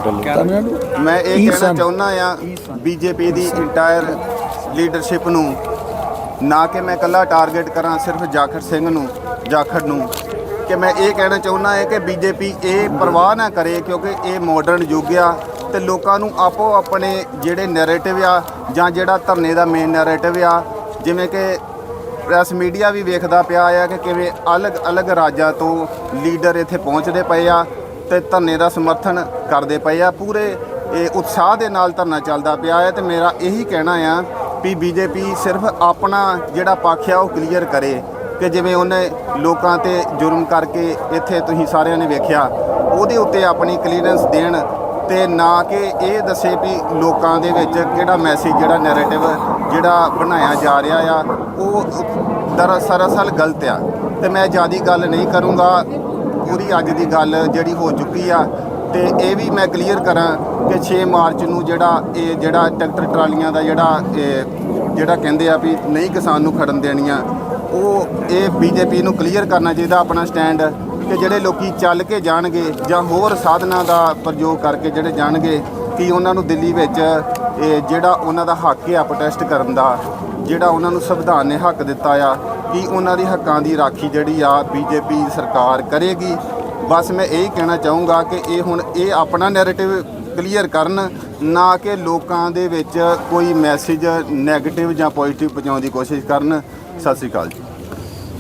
ਤਾਮਿਲਨਾਡੂ ਮੈਂ ਇਹ ਕਹਿਣਾ। ਚਾਹੁੰਦਾ ਆ ਬੀਜੇਪੀ ਦੀ ਇੰਟਾਇਰ ਲੀਡਰਸ਼ਿਪ ਨੂੰ ਨਾ ਕਿ ਮੈਂ ਇਕੱਲਾ ਟਾਰਗੇਟ ਕਰਾਂ ਸਿਰਫ ਜਾਖੜ ਸਿੰਘ ਨੂੰ, ਜਾਖੜ ਨੂੰ। ਕਿ ਮੈਂ ਇਹ ਕਹਿਣਾ ਚਾਹੁੰਦਾ ਹੈ ਕਿ ਬੀਜੇਪੀ ਇਹ ਪਰਵਾਹ ਨਾ ਕਰੇ ਕਿਉਂਕਿ ਇਹ ਮਾਡਰਨ ਯੁੱਗ ਆ ਤੇ ਲੋਕਾਂ ਨੂੰ ਆਪੋ ਆਪਣੇ ਜਿਹੜੇ ਨੈਰੇਟਿਵ ਆ ਜਾਂ ਜਿਹੜਾ ਧਰਨੇ ਦਾ ਮੇਨ ਨੈਰੇਟਿਵ ਆ, ਜਿਵੇਂ ਕਿ ਪ੍ਰੈਸ ਮੀਡੀਆ ਵੀ ਵੇਖਦਾ ਪਿਆ ਆ ਕਿ ਕਿਵੇਂ ਅਲੱਗ-ਅਲੱਗ ਰਾਜਾਂ ਤੋਂ ਲੀਡਰ ਇੱਥੇ ਪਹੁੰਚਦੇ ਪਏ ਆ ਤੇ ਧਰਨੇ ਦਾ ਸਮਰਥਨ ਕਰਦੇ ਪਏ ਆ। ਪੂਰੇ ਇਹ ਉਤਸ਼ਾਹ ਦੇ ਨਾਲ ਧਰਨਾ ਚੱਲਦਾ ਪਿਆ ਹੈ ਤੇ ਮੇਰਾ ਇਹੀ ਕਹਿਣਾ ਆ ਵੀ ਬੀਜੇਪੀ ਸਿਰਫ ਆਪਣਾ ਜਿਹੜਾ ਪੱਖ ਆ ਉਹ ਕਲੀਅਰ ਕਰੇ ਕਿ ਜਿਵੇਂ ਉਹਨੇ ਲੋਕਾਂ ਤੇ ਜੁਰਮ ਕਰਕੇ ਇੱਥੇ ਤੁਸੀਂ ਸਾਰਿਆਂ ਨੇ ਵੇਖਿਆ, ਉਹਦੇ ਉੱਤੇ ਆਪਣੀ ਕਲੀਅਰੈਂਸ ਦੇਣ ਤੇ ਨਾ ਕਿ ਇਹ ਦੱਸੇ ਵੀ ਲੋਕਾਂ ਦੇ ਵਿੱਚ ਕਿਹੜਾ ਮੈਸੇਜ ਜਿਹੜਾ ਨੈਰੇਟਿਵ ਜਿਹੜਾ ਬਣਾਇਆ ਜਾ ਰਿਹਾ ਆ, ਉਹ ਦਰਅਸਲ ਗਲਤ ਆ। ਤੇ ਮੈਂ ਜ਼ਿਆਦਾ ਗੱਲ ਨਹੀਂ ਕਰੂੰਗਾ, ਪੂਰੀ ਅੱਜ ਦੀ ਗੱਲ ਜਿਹੜੀ ਹੋ ਚੁੱਕੀ ਆ ਤੇ ਇਹ ਵੀ ਮੈਂ ਕਲੀਅਰ ਕਰਾਂ ਕਿ 6 ਮਾਰਚ ਨੂੰ ਜਿਹੜਾ ਇਹ ਜਿਹੜਾ ਟਰੈਕਟਰ ਟਰਾਲੀਆਂ ਦਾ ਜਿਹੜਾ ਜਿਹੜਾ ਕਹਿੰਦੇ ਆ ਵੀ ਨਹੀਂ ਕਿਸਾਨ ਨੂੰ ਖੜਨ ਦੇਣੀਆਂ, ਉਹ ਇਹ ਬੀਜੇਪੀ ਨੂੰ ਕਲੀਅਰ ਕਰਨਾ ਚਾਹੀਦਾ ਆਪਣਾ ਸਟੈਂਡ ਕਿ ਜਿਹੜੇ ਲੋਕੀ ਚੱਲ ਕੇ ਜਾਣਗੇ ਜਾਂ ਹੋਰ ਸਾਧਨਾਂ ਦਾ ਪ੍ਰਯੋਗ ਕਰਕੇ ਜਿਹੜੇ ਜਾਣਗੇ ਕਿ ਉਹਨਾਂ ਨੂੰ ਦਿੱਲੀ ਵਿੱਚ ਇਹ ਜਿਹੜਾ ਉਹਨਾਂ ਦਾ ਹੱਕ ਹੈ ਪ੍ਰੋਟੈਸਟ ਕਰਨ ਦਾ, ਜਿਹੜਾ ਉਹਨਾਂ ਨੂੰ ਸੰਵਿਧਾਨ ਨੇ ਹੱਕ ਦਿੱਤਾ ਆ, ਕਿ ਉਹਨਾਂ ਦੇ ਹੱਕਾਂ ਦੀ ਰਾਖੀ ਜਿਹੜੀ ਆ ਬੀਜੇਪੀ ਸਰਕਾਰ ਕਰੇਗੀ ਬਸ ਮੈਂ ਇਹੀ ਕਹਿਣਾ ਚਾਹੂੰਗਾ ਕਿ ਇਹ ਹੁਣ ਇਹ ਆਪਣਾ ਨੈਰੇਟਿਵ ਕਲੀਅਰ ਕਰਨ, ਨਾ ਕਿ ਲੋਕਾਂ ਦੇ ਵਿੱਚ ਕੋਈ ਮੈਸੇਜ 네ਗੇਟਿਵ ਜਾਂ ਪੋਜ਼ਿਟਿਵ ਪਹੁੰਚਾਉਣ ਦੀ ਕੋਸ਼ਿਸ਼ ਕਰਨ। ਸਤਿ ਸ੍ਰੀ ਅਕਾਲ ਜੀ।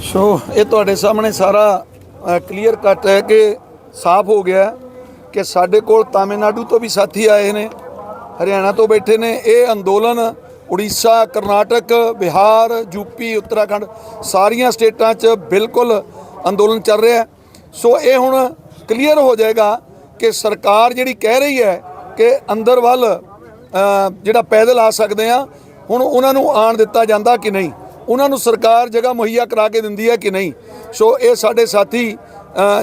ਸੋ, ਇਹ ਤੁਹਾਡੇ ਸਾਹਮਣੇ ਸਾਰਾ ਕਲੀਅਰ ਕੱਟ ਹੈ ਕਿ ਸਾਫ਼ ਹੋ ਗਿਆ ਕਿ ਸਾਡੇ ਕੋਲ ਤਾਮਿਲਨਾਡੂ ਤੋਂ ਵੀ ਸਾਥੀ ਆਏ ਨੇ, ਹਰਿਆਣਾ ਤੋਂ ਬੈਠੇ ਨੇ। ਇਹ ਅੰਦੋਲਨ ਉੜੀਸਾ, ਕਰਨਾਟਕ, ਬਿਹਾਰ ਯੂਪੀ ਉੱਤਰਾਖੰਡ ਸਾਰੀਆਂ ਸਟੇਟਾਂ 'ਚ ਬਿਲਕੁਲ ਅੰਦੋਲਨ ਚੱਲ ਰਿਹਾ ਹੈ। ਸੋ ਇਹ ਹੁਣ ਕਲੀਅਰ ਹੋ ਜਾਏਗਾ ਕਿ ਸਰਕਾਰ ਜਿਹੜੀ ਕਹਿ ਰਹੀ ਹੈ ਕਿ ਅੰਦਰ ਵੱਲ ਜਿਹੜਾ ਪੈਦਲ ਆ ਸਕਦੇ ਆ, ਹੁਣ ਉਹਨਾਂ ਨੂੰ ਆਣ ਦਿੱਤਾ ਜਾਂਦਾ ਕਿ ਨਹੀਂ? ਉਹਨਾਂ ਨੂੰ ਸਰਕਾਰ ਜਗ੍ਹਾ ਮੁਹੱਈਆ ਕਰਾ ਕੇ ਦਿੰਦੀ ਹੈ ਕਿ ਨਹੀਂ? ਸੋ ਇਹ ਸਾਡੇ ਸਾਥੀ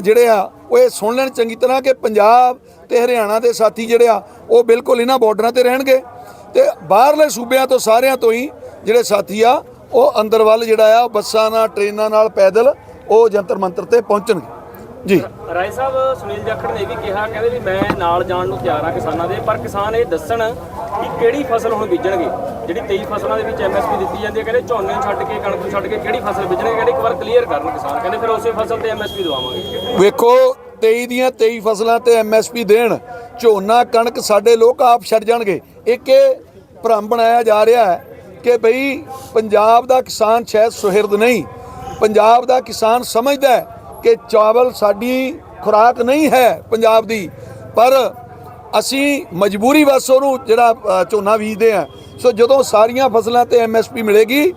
ਜਿਹੜੇ ਆ, ਉਹ ਇਹ ਸੁਣ ਲੈਣ ਚੰਗੀ ਤਰ੍ਹਾਂ ਕਿ ਪੰਜਾਬ ਤੇ ਹਰਿਆਣਾ ਦੇ ਸਾਥੀ ਜਿਹੜੇ ਆ, ਉਹ ਬਿਲਕੁਲ ਇਹਨਾਂ ਬਾਰਡਰਾਂ ਤੇ ਰਹਿਣਗੇ ਤੇ ਬਾਹਰਲੇ ਸੂਬਿਆਂ ਤੋਂ ਸਾਰਿਆਂ ਤੋਂ ਹੀ ਜਿਹੜੇ ਸਾਥੀ ਆ, ਉਹ ਅੰਦਰ ਵੱਲ ਜਿਹੜਾ ਆ, ਬੱਸਾਂ ਨਾਲ, ਟ੍ਰੇਨਾਂ ਨਾਲ ਪੈਦਲ ਉਹ ਜੰਤਰ ਮੰਤਰ ਤੇ ਪਹੁੰਚਣਗੇ। ਜੀ। ਰਾਏ ਸਾਹਿਬ ਸੁਨੀਲ ਜਾਖੜ ਨੇ ਵੀ ਕਿਹਾ ਕਹਿੰਦੇ ਵੀ ਮੈਂ ਨਾਲ ਜਾਣ ਨੂੰ ਤਿਆਰ ਆ ਕਿਸਾਨਾਂ ਦੇ ਪਰ ਕਿਸਾਨ ਇਹ ਦੱਸਣ ਕਿ ਕਿਹੜੀ ਫਸਲ ਹੁਣ ਬੀਜਣਗੇ? ਜਿਹੜੀ 23 ਫਸਲਾਂ ਦੇ ਵਿੱਚ ਐਮਐਸਪੀ ਦਿੱਤੀ ਜਾਂਦੀ ਹੈ ਕਹਿੰਦੇ ਝੋਨੇ ਛੱਡ ਕੇ ਕਣਕ ਨੂੰ ਛੱਡ ਕੇ ਕਿਹੜੀ ਫਸਲ ਬੀਜਣਗੇ? ਕਹਿੰਦੇ ਇੱਕ ਵਾਰ ਕਲੀਅਰ ਕਰਨ ਕਿਸਾਨ ਕਹਿੰਦੇ ਫਿਰ ਉਸੇ ਫਸਲ ਤੇ ਐਮਐਸਪੀ ਦਵਾਵਾਂਗੇ। ਵੇਖੋ 23 ਦੀਆਂ 23 ਫਸਲਾਂ ਤੇ ਐਮਐਸਪੀ ਦੇਣ ਝੋਨਾ ਕਣਕ ਸਾਡੇ ਲੋਕ ਆਪ ਛੱਡ ਜਾਣਗੇ। ਇੱਕ ਇਹ ਭ੍ਰਮ ਬਣਾਇਆ ਜਾ ਰਿਹਾ ਹੈ ਕਿ ਭਈ ਪੰਜਾਬ ਦਾ ਕਿਸਾਨ ਸ਼ਾਇਦ ਸੁਹਿਰਦ ਨਹੀਂ ਪੰਜਾਬ ਦਾ ਕਿਸਾਨ ਸਮਝਦਾ ਹੈ ਕਿ ਚਾਵਲ ਸਾਡੀ ਖੁਰਾਕ ਨਹੀਂ ਹੈ ਪੰਜਾਬ ਦੀ, ਪਰ ਅਸੀਂ ਮਜਬੂਰੀ ਵਸ ਉਹਨੂੰ ਜਿਹੜਾ ਝੋਨਾ ਬੀਜਦੇ ਆ ਸੋ ਜਦੋਂ ਸਾਰੀਆਂ ਫਸਲਾਂ ਤੇ ਐਮਐਸਪੀ ਮਿਲੇਗੀ,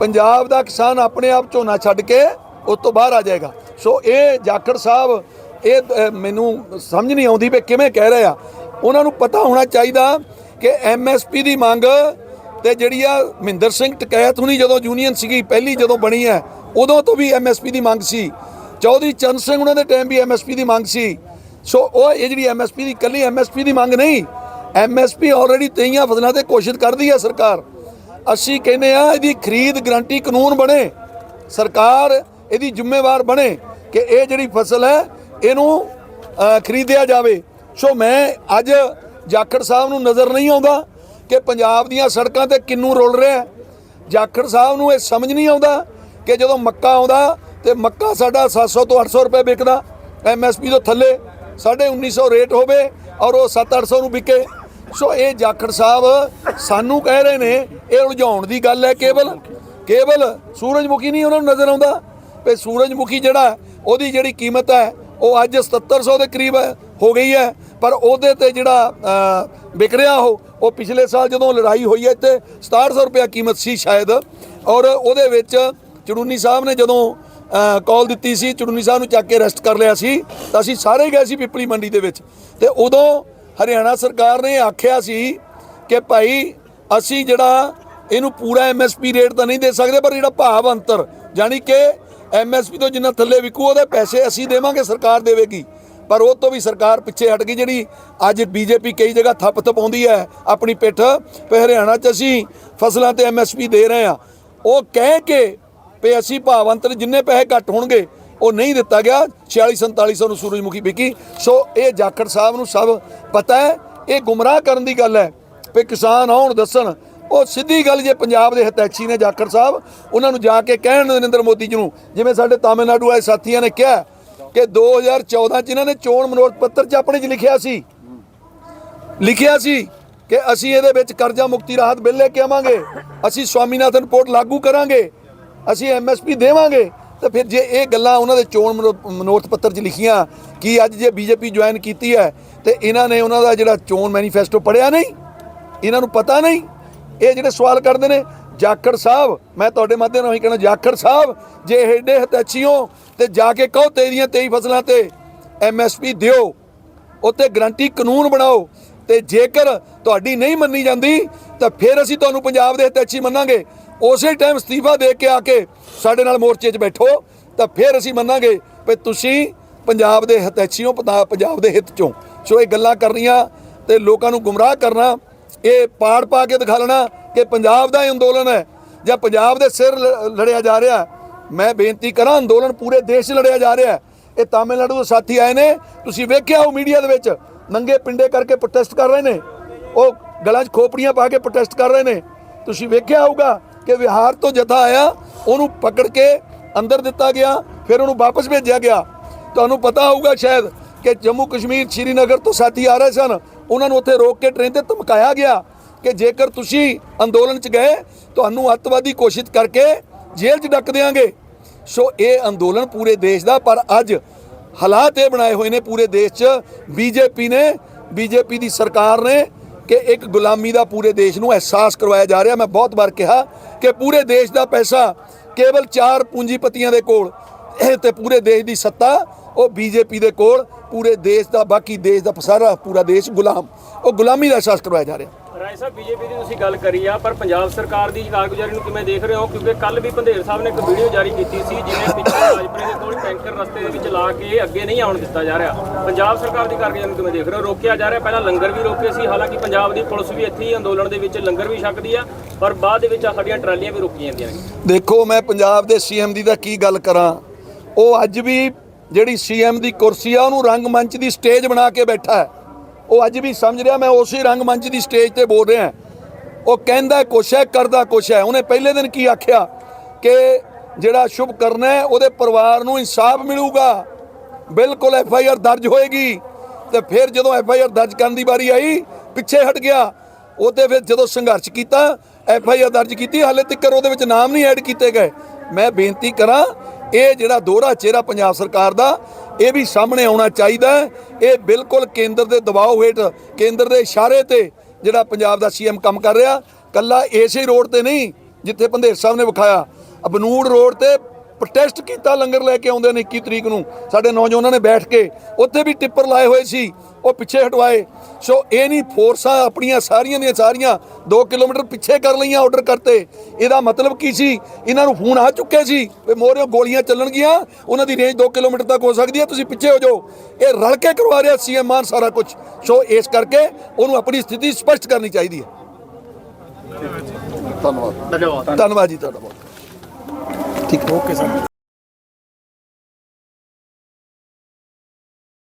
ਪੰਜਾਬ ਦਾ ਕਿਸਾਨ ਆਪਣੇ ਆਪ ਝੋਨਾ ਛੱਡ ਕੇ ਉਸ ਤੋਂ ਬਾਹਰ ਆ ਜਾਏਗਾ। ਸੋ ਇਹ ਜਾਖੜ ਸਾਹਿਬ, ਇਹ ਮੈਨੂੰ ਸਮਝ ਨਹੀਂ ਆਉਂਦੀ ਵੀ ਕਿਵੇਂ ਕਹਿ ਰਹੇ ਆ। ਉਹਨਾਂ ਨੂੰ ਪਤਾ ਹੋਣਾ ਚਾਹੀਦਾ ਕਿ ਐਮਐਸਪੀ ਦੀ ਮੰਗ ਤੇ ਜਿਹੜੀ ਆ ਮਹਿੰਦਰ ਸਿੰਘ ਟਕੈਤ ਹੁਣੀ ਜਦੋਂ ਯੂਨੀਅਨ ਸੀਗੀ, ਪਹਿਲੀ ਜਦੋਂ ਬਣੀ ਹੈ, ਉਦੋਂ ਤੋਂ ਵੀ ਐਮਐਸਪੀ ਦੀ ਮੰਗ ਸੀ। ਚੌਧਰੀ ਚੰਦ ਸਿੰਘ ਉਹਨਾਂ ਦੇ ਟਾਈਮ ਵੀ ਐਮਐਸਪੀ ਦੀ ਮੰਗ ਸੀ। ਸੋ ਉਹ ਇਹ ਜਿਹੜੀ ਐਮਐਸਪੀ ਦੀ ਕੱਲੀ ਐਮਐਸਪੀ ਦੀ ਮੰਗ ਨਹੀਂ। ਐਮਐਸਪੀ ਆਲਰੇਡੀ ਤੇਈਆਂ ਫਸਲਾਂ ਤੇ ਕੋਸ਼ਿਸ਼ ਕਰਦੀ ਹੈ ਸਰਕਾਰ। ਅਸੀਂ ਕਹਿੰਦੇ ਆ ਇਹਦੀ ਖਰੀਦ ਗਰੰਟੀ ਕਾਨੂੰਨ ਬਣੇ। ਸਰਕਾਰ ਇਹਦੀ ਜ਼ਿੰਮੇਵਾਰ ਬਣੇ ਕਿ ਇਹ ਜਿਹੜੀ ਫਸਲ ਹੈ, ਇਹਨੂੰ ਖਰੀਦਿਆ ਜਾਵੇ। ਸੋ ਮੈਂ ਅੱਜ ਜਾਖੜ ਸਾਹਿਬ ਨੂੰ ਨਜ਼ਰ ਨਹੀਂ ਆਉਂਦਾ ਕਿ ਪੰਜਾਬ ਦੀਆਂ ਸੜਕਾਂ ਤੇ ਕਿੰਨੂ ਰੁਲ ਰਿਹਾ। ਜਾਖੜ ਸਾਹਿਬ ਨੂੰ ਇਹ ਸਮਝ ਨਹੀਂ ਆਉਂਦਾ ਕਿ ਜਦੋਂ ਮੱਕਾ ਆਉਂਦਾ ਤੇ ਮੱਕਾ ਸਾਡਾ 700 ਤੋਂ 800 ਰੁਪਏ ਵਿਕਦਾ। ਐਮਐਸਪੀ ਤੋਂ ਥੱਲੇ 1950 ਰੇਟ ਹੋਵੇ ਔਰ ਉਹ 7-800 ਨੂੰ ਵਿਕੇ। ਸੋ ਇਹ ਜਾਖੜ ਸਾਹਿਬ ਸਾਨੂੰ ਕਹਿ ਰਹੇ ਨੇ, ਇਹ ਉਲਝਾਉਣ ਦੀ ਗੱਲ ਹੈ ਕੇਵਲ। ਕੇਵਲ ਸੂਰਜਮੁਖੀ ਨਹੀਂ ਉਹਨਾਂ ਨੂੰ ਨਜ਼ਰ ਆਉਂਦਾ। ਵੀ ਸੂਰਜਮੁਖੀ ਜਿਹੜਾ ਉਹਦੀ ਜਿਹੜੀ ਕੀਮਤ ਹੈ, ਉਹ ਅੱਜ 7700 ਦੇ ਕਰੀਬ ਹੋ ਗਈ ਹੈ। ਪਰ ਉਹਦੇ ਤੇ ਜਿਹੜਾ ਵਿਕ ਰਿਹਾ ਉਹ ਉਹ ਪਿਛਲੇ ਸਾਲ ਜਦੋਂ ਲੜਾਈ ਹੋਈ ਹੈ ਇੱਥੇ 6700 ਰੁਪਏ ਕੀਮਤ ਸੀ ਸ਼ਾਇਦ। ਔਰ ਉਹਦੇ ਵਿੱਚ ਚੜੂਨੀ ਸਾਹਿਬ ਨੇ ਜਦੋਂ ਕਾਲ ਦਿੱਤੀ ਸੀ, ਚੜੂਨੀ ਸਾਹਿਬ ਨੂੰ ਚੱਕ ਕੇ ਅਰੈਸਟ ਕਰ ਲਿਆ ਸੀ। ਤਾਂ ਅਸੀਂ ਸਾਰੇ ਗਏ ਸੀ ਪਿਪਲੀ ਮੰਡੀ ਦੇ ਵਿੱਚ। ਤੇ ਉਦੋਂ ਹਰਿਆਣਾ ਸਰਕਾਰ ਨੇ ਆਖਿਆ ਸੀ ਕਿ ਭਾਈ, ਅਸੀਂ ਜਿਹੜਾ ਇਹਨੂੰ ਪੂਰਾ ਐਮਐਸਪੀ ਰੇਟ ਤਾਂ ਨਹੀਂ ਦੇ ਸਕਦੇ, ਪਰ ਜਿਹੜਾ ਭਾਵ ਅੰਤਰ ਯਾਨੀ ਕਿ ਐਮਐਸਪੀ ਤੋਂ ਜਿੰਨਾ ਥੱਲੇ ਵਿਕੂ, ਉਹਦੇ ਪੈਸੇ ਅਸੀਂ ਦੇਵਾਂਗੇ, ਸਰਕਾਰ ਦੇਵੇਗੀ। ਪਰ ਉਹ ਤੋਂ ਵੀ ਸਰਕਾਰ ਪਿੱਛੇ ਹਟ ਗਈ, ਜਿਹੜੀ ਅੱਜ ਬੀਜੇਪੀ ਕਈ ਜਗ੍ਹਾ ਥੱਪ ਥਪਾਉਂਦੀ ਹੈ ਆਪਣੀ ਪਿੱਠ। ਤੇ ਹਰਿਆਣਾ 'ਚ ਅਸੀਂ ਫਸਲਾਂ ਤੇ ਐਮਐਸਪੀ ਦੇ ਰਹੇ ਆ ਉਹ ਕਹਿ ਕੇ ਵੀ ਅਸੀਂ ਭਾਵ ਅੰਤਰ ਜਿੰਨੇ ਪੈਸੇ ਘੱਟ ਹੋਣਗੇ, ਉਹ ਨਹੀਂ ਦਿੱਤਾ ਗਿਆ। 46 4700 ਨੂੰ ਸੂਰਜਮੁਖੀ ਵਿਕੀ। ਸੋ ਇਹ ਜਾਖੜ ਸਾਹਿਬ ਨੂੰ ਸਭ ਪਤਾ ਹੈ। ਇਹ ਗੁੰਮਰਾਹ ਕਰਨ ਦੀ ਗੱਲ ਹੈ ਵੀ ਕਿਸਾਨ ਆਉਣ ਦੱਸਣ। ਉਹ ਸਿੱਧੀ ਗੱਲ ਜੇ ਪੰਜਾਬ ਦੇ ਹਤੈਚੀ ਨੇ ਜਾਖੜ ਸਾਹਿਬ, ਉਹਨਾਂ ਨੂੰ ਜਾ ਕੇ ਕਹਿਣ ਨਰਿੰਦਰ ਮੋਦੀ ਜੀ ਨੂੰ, ਜਿਵੇਂ ਸਾਡੇ ਤਾਮਿਲਨਾਡੂ ਵਾਲੇ ਸਾਥੀਆਂ ਨੇ ਕਿਹਾ ਕਿ 2014 ਚ ਇਹਨਾਂ ਨੇ ਚੋਣ ਮਨੋਰਥ ਪੱਤਰ ਚ ਆਪਣੇ ਚ ਲਿਖਿਆ ਸੀ। ਲਿਖਿਆ ਸੀ ਕਿ ਅਸੀਂ ਇਹਦੇ ਵਿੱਚ ਕਰਜ਼ਾ ਮੁਕਤੀ ਰਾਹਤ ਬਿੱਲ ਲੈ ਕੇ ਆਵਾਂਗੇ। ਅਸੀਂ ਸਵਾਮੀਨਾਥਨ ਰਿਪੋਰਟ ਲਾਗੂ ਕਰਾਂਗੇ। ਅਸੀਂ ਐਮਐਸਪੀ ਦੇਵਾਂਗੇ। ਤਾਂ ਫਿਰ ਜੇ ਇਹ ਗੱਲਾਂ ਉਹਨਾਂ ਦੇ ਚੋਣ ਮਨੋ- ਮਨੋਰਥ ਪੱਤਰ 'ਚ ਲਿਖੀਆਂ ਕਿ ਅੱਜ ਜੇ ਬੀਜੇਪੀ ਜੁਆਇਨ ਕੀਤੀ ਹੈ, ਤੇ ਇਹਨਾਂ ਨੇ ਉਹਨਾਂ ਦਾ ਜਿਹੜਾ ਚੋਣ ਮੈਨੀਫੈਸਟੋ ਪੜਿਆ ਨਹੀਂ, ਇਹਨਾਂ ਨੂੰ ਪਤਾ ਨਹੀਂ, ਇਹ ਜਿਹੜੇ ਸਵਾਲ ਕਰਦੇ ਨੇ, ਜਾਖੜ ਸਾਹਿਬ, ਮੈਂ ਤੁਹਾਡੇ ਮਾਧਿਅਮ ਨਾਲ ਹੀ ਕਹਿਣਾ, ਜਾਖੜ ਸਾਹਿਬ, ਜੇ ਏਡੇ ਹਤੈਚੀਓ ਤੇ ਜਾ ਕੇ ਕਹੋ ਤੇਰੀਆਂ 23 ਫਸਲਾਂ ਤੇ ਐਮਐਸਪੀ ਦਿਓ ਉੱਤੇ ਗਰੰਟੀ ਕਾਨੂੰਨ ਬਣਾਓ, ਤੇ ਜੇਕਰ ਤੁਹਾਡੀ ਨਹੀਂ ਮੰਨੀ ਜਾਂਦੀ, ਤਾਂ ਫਿਰ ਅਸੀਂ ਤੁਹਾਨੂੰ ਪੰਜਾਬ ਦੇ ਹਿਤੈਚੀ ਮੰਨਾਂਗੇ। ਉਸੇ ਟਾਈਮ ਅਸਤੀਫਾ ਦੇ ਕੇ ਆ ਕੇ ਸਾਡੇ ਨਾਲ ਮੋਰਚੇ 'ਚ ਬੈਠੋ, ਤਾਂ ਫਿਰ ਅਸੀਂ ਮੰਨਾਂਗੇ ਵੀ ਤੁਸੀਂ ਪੰਜਾਬ ਦੇ ਹਿਤੈਚੀਓ ਪਤਾ- ਪੰਜਾਬ ਦੇ ਹਿੱਤ 'ਚੋਂ। ਸੋ ਇਹ ਗੱਲਾਂ ਕਰਨੀਆਂ ਤੇ ਲੋਕਾਂ ਨੂੰ ਗੁੰਮਰਾਹ ਕਰਨਾ, ਇਹ ਪਾੜ ਪਾ ਕੇ ਦਿਖਾ ਲੈਣਾ ਕਿ ਪੰਜਾਬ ਦਾ ਇਹ ਅੰਦੋਲਨ ਹੈ ਜਾਂ ਪੰਜਾਬ ਦੇ ਸਿਰ ਲ- ਲੜਿਆ ਜਾ ਰਿਹਾ ਮੈਂ ਬੇਨਤੀ ਕਰਾਂ, ਅੰਦੋਲਨ ਪੂਰੇ ਦੇਸ਼ 'ਚ ਲੜਿਆ ਜਾ ਰਿਹਾ ਇਹ ਤਾਮਿਲਨਾਡੂ ਦੇ ਸਾਥੀ ਆਏ ਨੇ, ਤੁਸੀਂ ਵੇਖਿਆ ਉਹ ਮੀਡੀਆ ਦੇ ਵਿੱਚ, ਨੰਗੇ ਪਿੰਡੇ ਕਰਕੇ ਪ੍ਰੋਟੈਸਟ ਕਰ ਰਹੇ ਨੇ। ਉਹ ਗਲਾਂ 'ਚ ਖੋਪੜੀਆਂ ਪਾ ਕੇ ਪ੍ਰੋਟੈਸਟ ਕਰ ਰਹੇ ਨੇ। ਤੁਸੀਂ ਵੇਖਿਆ ਹੋਊਗਾ ਕਿ ਵਿਹਾਰ ਤੋਂ ਜਥਾ ਆਇਆ, ਉਹਨੂੰ ਪਕੜ ਕੇ ਅੰਦਰ ਦਿੱਤਾ ਗਿਆ, ਫਿਰ ਉਹਨੂੰ ਵਾਪਸ ਭੇਜਿਆ ਗਿਆ। ਤੁਹਾਨੂੰ ਪਤਾ ਹੋਊਗਾ ਸ਼ਾਇਦ ਕਿ ਜੰਮੂ ਕਸ਼ਮੀਰ ਸ਼੍ਰੀਨਗਰ ਤੋਂ ਸਾਥੀ ਆ ਰਹੇ ਸਨ। ਉਹਨਾਂ ਨੂੰ ਉੱਥੇ ਰੋਕ ਕੇ ਟ੍ਰੇਨ ਤੇ ਧਮਕਾਇਆ ਗਿਆ ਕਿ ਜੇਕਰ ਤੁਸੀਂ ਅੰਦੋਲਨ 'ਚ ਗਏ, ਤੁਹਾਨੂੰ ਅੱਤਵਾਦੀ ਘੋਸ਼ਿਤ ਕਰਕੇ ਜੇਲ੍ਹ 'ਚ ਡੱਕ ਦੇਵਾਂਗੇ ਸੋ ਇਹ ਅੰਦੋਲਨ ਪੂਰੇ ਦੇਸ਼ ਦਾ, ਪਰ ਅੱਜ ਹਾਲਾਤ ਇਹ ਬਣਾਏ ਹੋਏ ਨੇ, ਪੂਰੇ ਦੇਸ਼ 'ਚ ਬੀਜੇਪੀ ਨੇ, ਬੀਜੇਪੀ ਦੀ ਸਰਕਾਰ ਨੇ ਕਿ ਇੱਕ ਗੁਲਾਮੀ ਦਾ ਪੂਰੇ ਦੇਸ਼ ਨੂੰ ਅਹਿਸਾਸ ਕਰਵਾਇਆ ਜਾ ਰਿਹਾ। ਮੈਂ ਬਹੁਤ ਵਾਰ ਕਿਹਾ ਕਿ ਪੂਰੇ ਦੇਸ਼ ਦਾ ਪੈਸਾ ਕੇਵਲ ਚਾਰ ਪੂੰਜੀਪਤੀਆਂ ਦੇ ਕੋਲ ਇਹ ਤੇ ਪੂਰੇ ਦੇਸ਼ ਦੀ ਸੱਤਾ, ਉਹ ਬੀਜੇਪੀ ਦੇ ਕੋਲ, ਪੂਰੇ ਦੇਸ਼ ਦਾ, ਬਾਕੀ ਦੇਸ਼ ਦਾ ਪਸਾਰਾ, ਪੂਰਾ ਦੇਸ਼ ਗੁਲਾਮ। ਉਹ ਗੁਲਾਮੀ ਦਾ ਅਹਿਸਾਸ ਕਰਵਾਇਆ ਜਾ ਰਿਹਾ। ਰਾਏ ਸਾਹਿਬ, ਬੀਜੇਪੀ ਦੀ ਤੁਸੀਂ ਗੱਲ ਕਰੀ ਆ, ਪਰ ਪੰਜਾਬ ਸਰਕਾਰ ਦੀ ਕਾਰਗੁਜ਼ਾਰੀ ਨੂੰ ਕਿਵੇਂ ਦੇਖ ਰਹੇ ਹੋ? ਕਿਉਂਕਿ ਕੱਲ ਵੀ ਭੰਦੇਰ ਸਾਹਿਬ ਨੇ ਇੱਕ ਵੀਡੀਓ ਜਾਰੀ ਕੀਤੀ ਸੀ, ਜਿਵੇਂ ਪਿੱਛੇ ਰਾਜਪੁਰੇ ਦੇ ਕੋਲ ਟੈਂਕਰ ਰਸਤੇ ਦੇ ਵਿੱਚ ਲਾ ਕੇ ਅੱਗੇ ਨਹੀਂ ਆਉਣ ਦਿੱਤਾ ਜਾ ਰਿਹਾ। ਪੰਜਾਬ ਸਰਕਾਰ ਦੀ ਕਾਰਗੁਜ਼ਾਰੀ ਨੂੰ ਕਿਵੇਂ ਦੇਖ ਰਹੇ ਹੋ? ਰੋਕਿਆ ਜਾ ਰਿਹਾ, ਪਹਿਲਾਂ ਲੰਗਰ ਵੀ ਰੋਕੇ ਸੀ, ਹਾਲਾਂਕਿ ਪੰਜਾਬ ਦੀ ਪੁਲਿਸ ਵੀ ਇੱਥੇ ਹੀ ਅੰਦੋਲਨ ਦੇ ਵਿੱਚ ਲੰਗਰ ਵੀ ਛਕਦੀ ਆ, ਪਰ ਬਾਅਦ ਦੇ ਵਿੱਚ ਸਾਡੀਆਂ ਟਰਾਲੀਆਂ ਵੀ ਰੋਕੀਆਂ ਜਾਂਦੀਆਂ ਨੇ। ਦੇਖੋ, ਮੈਂ ਪੰਜਾਬ ਦੇ ਸੀਐਮ ਦੀ ਤਾਂ ਕੀ ਗੱਲ ਕਰਾਂ? ਉਹ ਅੱਜ ਵੀ ਜਿਹੜੀ ਸੀਐਮ ਦੀ ਕੁਰਸੀ ਆ, ਉਹਨੂੰ ਰੰਗਮੰਚ ਦੀ ਸਟੇਜ ਬਣਾ ਕੇ ਬੈਠਾ ਹੈ। ਉਹ ਅੱਜ ਵੀ ਸਮਝ ਰਿਹਾ, ਮੈਂ ਉਸੇ ਰੰਗਮੰਚ ਦੀ ਸਟੇਜ ਤੇ ਬੋਲ ਰਿਹਾ। ਉਹ ਕਹਿੰਦਾ, ਕੁਛ ਹੈ, ਕਰਦਾ ਕੁਛ ਹੈ। ਉਹਨੇ ਪਹਿਲੇ ਦਿਨ ਕੀ ਆਖਿਆ ਕਿ ਜਿਹੜਾ ਸ਼ੁਭ ਕਰਨਾ ਹੈ, ਉਹਦੇ ਪਰਿਵਾਰ ਨੂੰ ਇਨਸਾਫ ਮਿਲੂਗਾ। ਬਿਲਕੁਲ ਐਫ ਆਈ ਆਰ ਦਰਜ ਹੋਏਗੀ। ਤੇ ਫਿਰ ਜਦੋਂ ਐਫ ਆਈ ਆਰ ਦਰਜ ਕਰਨ ਦੀ ਵਾਰੀ ਆਈ, ਪਿੱਛੇ ਹਟ ਗਿਆ। ਉਹਦੇ ਫਿਰ ਜਦੋਂ ਸੰਘਰਸ਼ ਕੀਤਾ ਐਫ ਆਈ ਆਰ ਦਰਜ ਕੀਤੀ, ਹਾਲੇ ਤੱਕ ਉਹਦੇ ਵਿੱਚ ਨਾਮ ਨਹੀਂ ਐਡ ਕੀਤੇ ਗਏ। ਮੈਂ ਬੇਨਤੀ ਕਰਾਂ, ਇਹ ਜਿਹੜਾ ਦੋਹਰਾ ਚਿਹਰਾ ਪੰਜਾਬ ਸਰਕਾਰ ਦਾ ਇਹ ਵੀ ਸਾਹਮਣੇ ਆਉਣਾ ਚਾਹੀਦਾ ਇਹ ਬਿਲਕੁਲ ਕੇਂਦਰ ਦੇ ਦਬਾਅ ਹੇਠ, ਕੇਂਦਰ ਦੇ ਇਸ਼ਾਰੇ ਤੇ ਜਿਹੜਾ ਪੰਜਾਬ ਦਾ ਸੀਐਮ ਕੰਮ ਕਰ ਰਿਹਾ। ਕੱਲਾ ਇਸੇ ਰੋਡ ਤੇ ਨਹੀਂ, ਜਿੱਥੇ ਭੰਦੇਰ ਸਾਹਿਬ ਨੇ ਵਿਖਾਇਆ। ਅਬਨੂੜ ਰੋਡ ਤੇ ਪ੍ਰੋਟੈਸਟ ਕੀਤਾ ਲੰਗਰ ਲੈ ਕੇ ਆਉਂਦੇ ਨੇ 21 ਤਰੀਕ ਨੂੰ। ਸਾਡੇ ਨੌਜਵਾਨਾਂ ਨੇ ਬੈਠ ਕੇ ਉੱਥੇ ਵੀ ਟਿੱਪਰ ਲਾਏ ਹੋਏ ਸੀ ਉਹ ਪਿੱਛੇ ਹਟਵਾਏ। ਸੋ ਇਹ ਨਹੀਂ ਫੋਰਸਾਂ ਆਪਣੀਆਂ ਸਾਰੀਆਂ ਦੀਆਂ ਸਾਰੀਆਂ 2 ਕਿਲੋਮੀਟਰ ਪਿੱਛੇ ਕਰ ਲਈਆਂ ਆਰਡਰ ਕਰਤੇ। ਇਹਦਾ ਮਤਲਬ ਕੀ ਸੀ? ਇਹਨਾਂ ਨੂੰ ਫੋਨ ਆ ਚੁੱਕੇ ਸੀ ਵੀ ਮੋਰਿਓ ਗੋਲੀਆਂ ਚੱਲਣਗੀਆਂ। ਉਹਨਾਂ ਦੀ ਰੇਂਜ 2 ਕਿਲੋਮੀਟਰ ਤੱਕ ਹੋ ਸਕਦੀ ਹੈ ਤੁਸੀਂ ਪਿੱਛੇ ਹੋ ਜਾਓ। ਇਹ ਰਲ ਕੇ ਕਰਵਾ ਰਿਹਾ ਸੀਐਮ ਮਾਨ ਸਾਰਾ ਕੁਝ ਸੋ ਇਸ ਕਰਕੇ ਉਹਨੂੰ ਆਪਣੀ ਸਥਿਤੀ ਸਪਸ਼ਟ ਕਰਨੀ ਚਾਹੀਦੀ ਹੈ। ਧੰਨਵਾਦ। ਧੰਨਵਾਦ ਜੀ ਤੁਹਾਡਾ ਬਹੁਤ ਠੀਕ ਓਕੇ ਸਰ।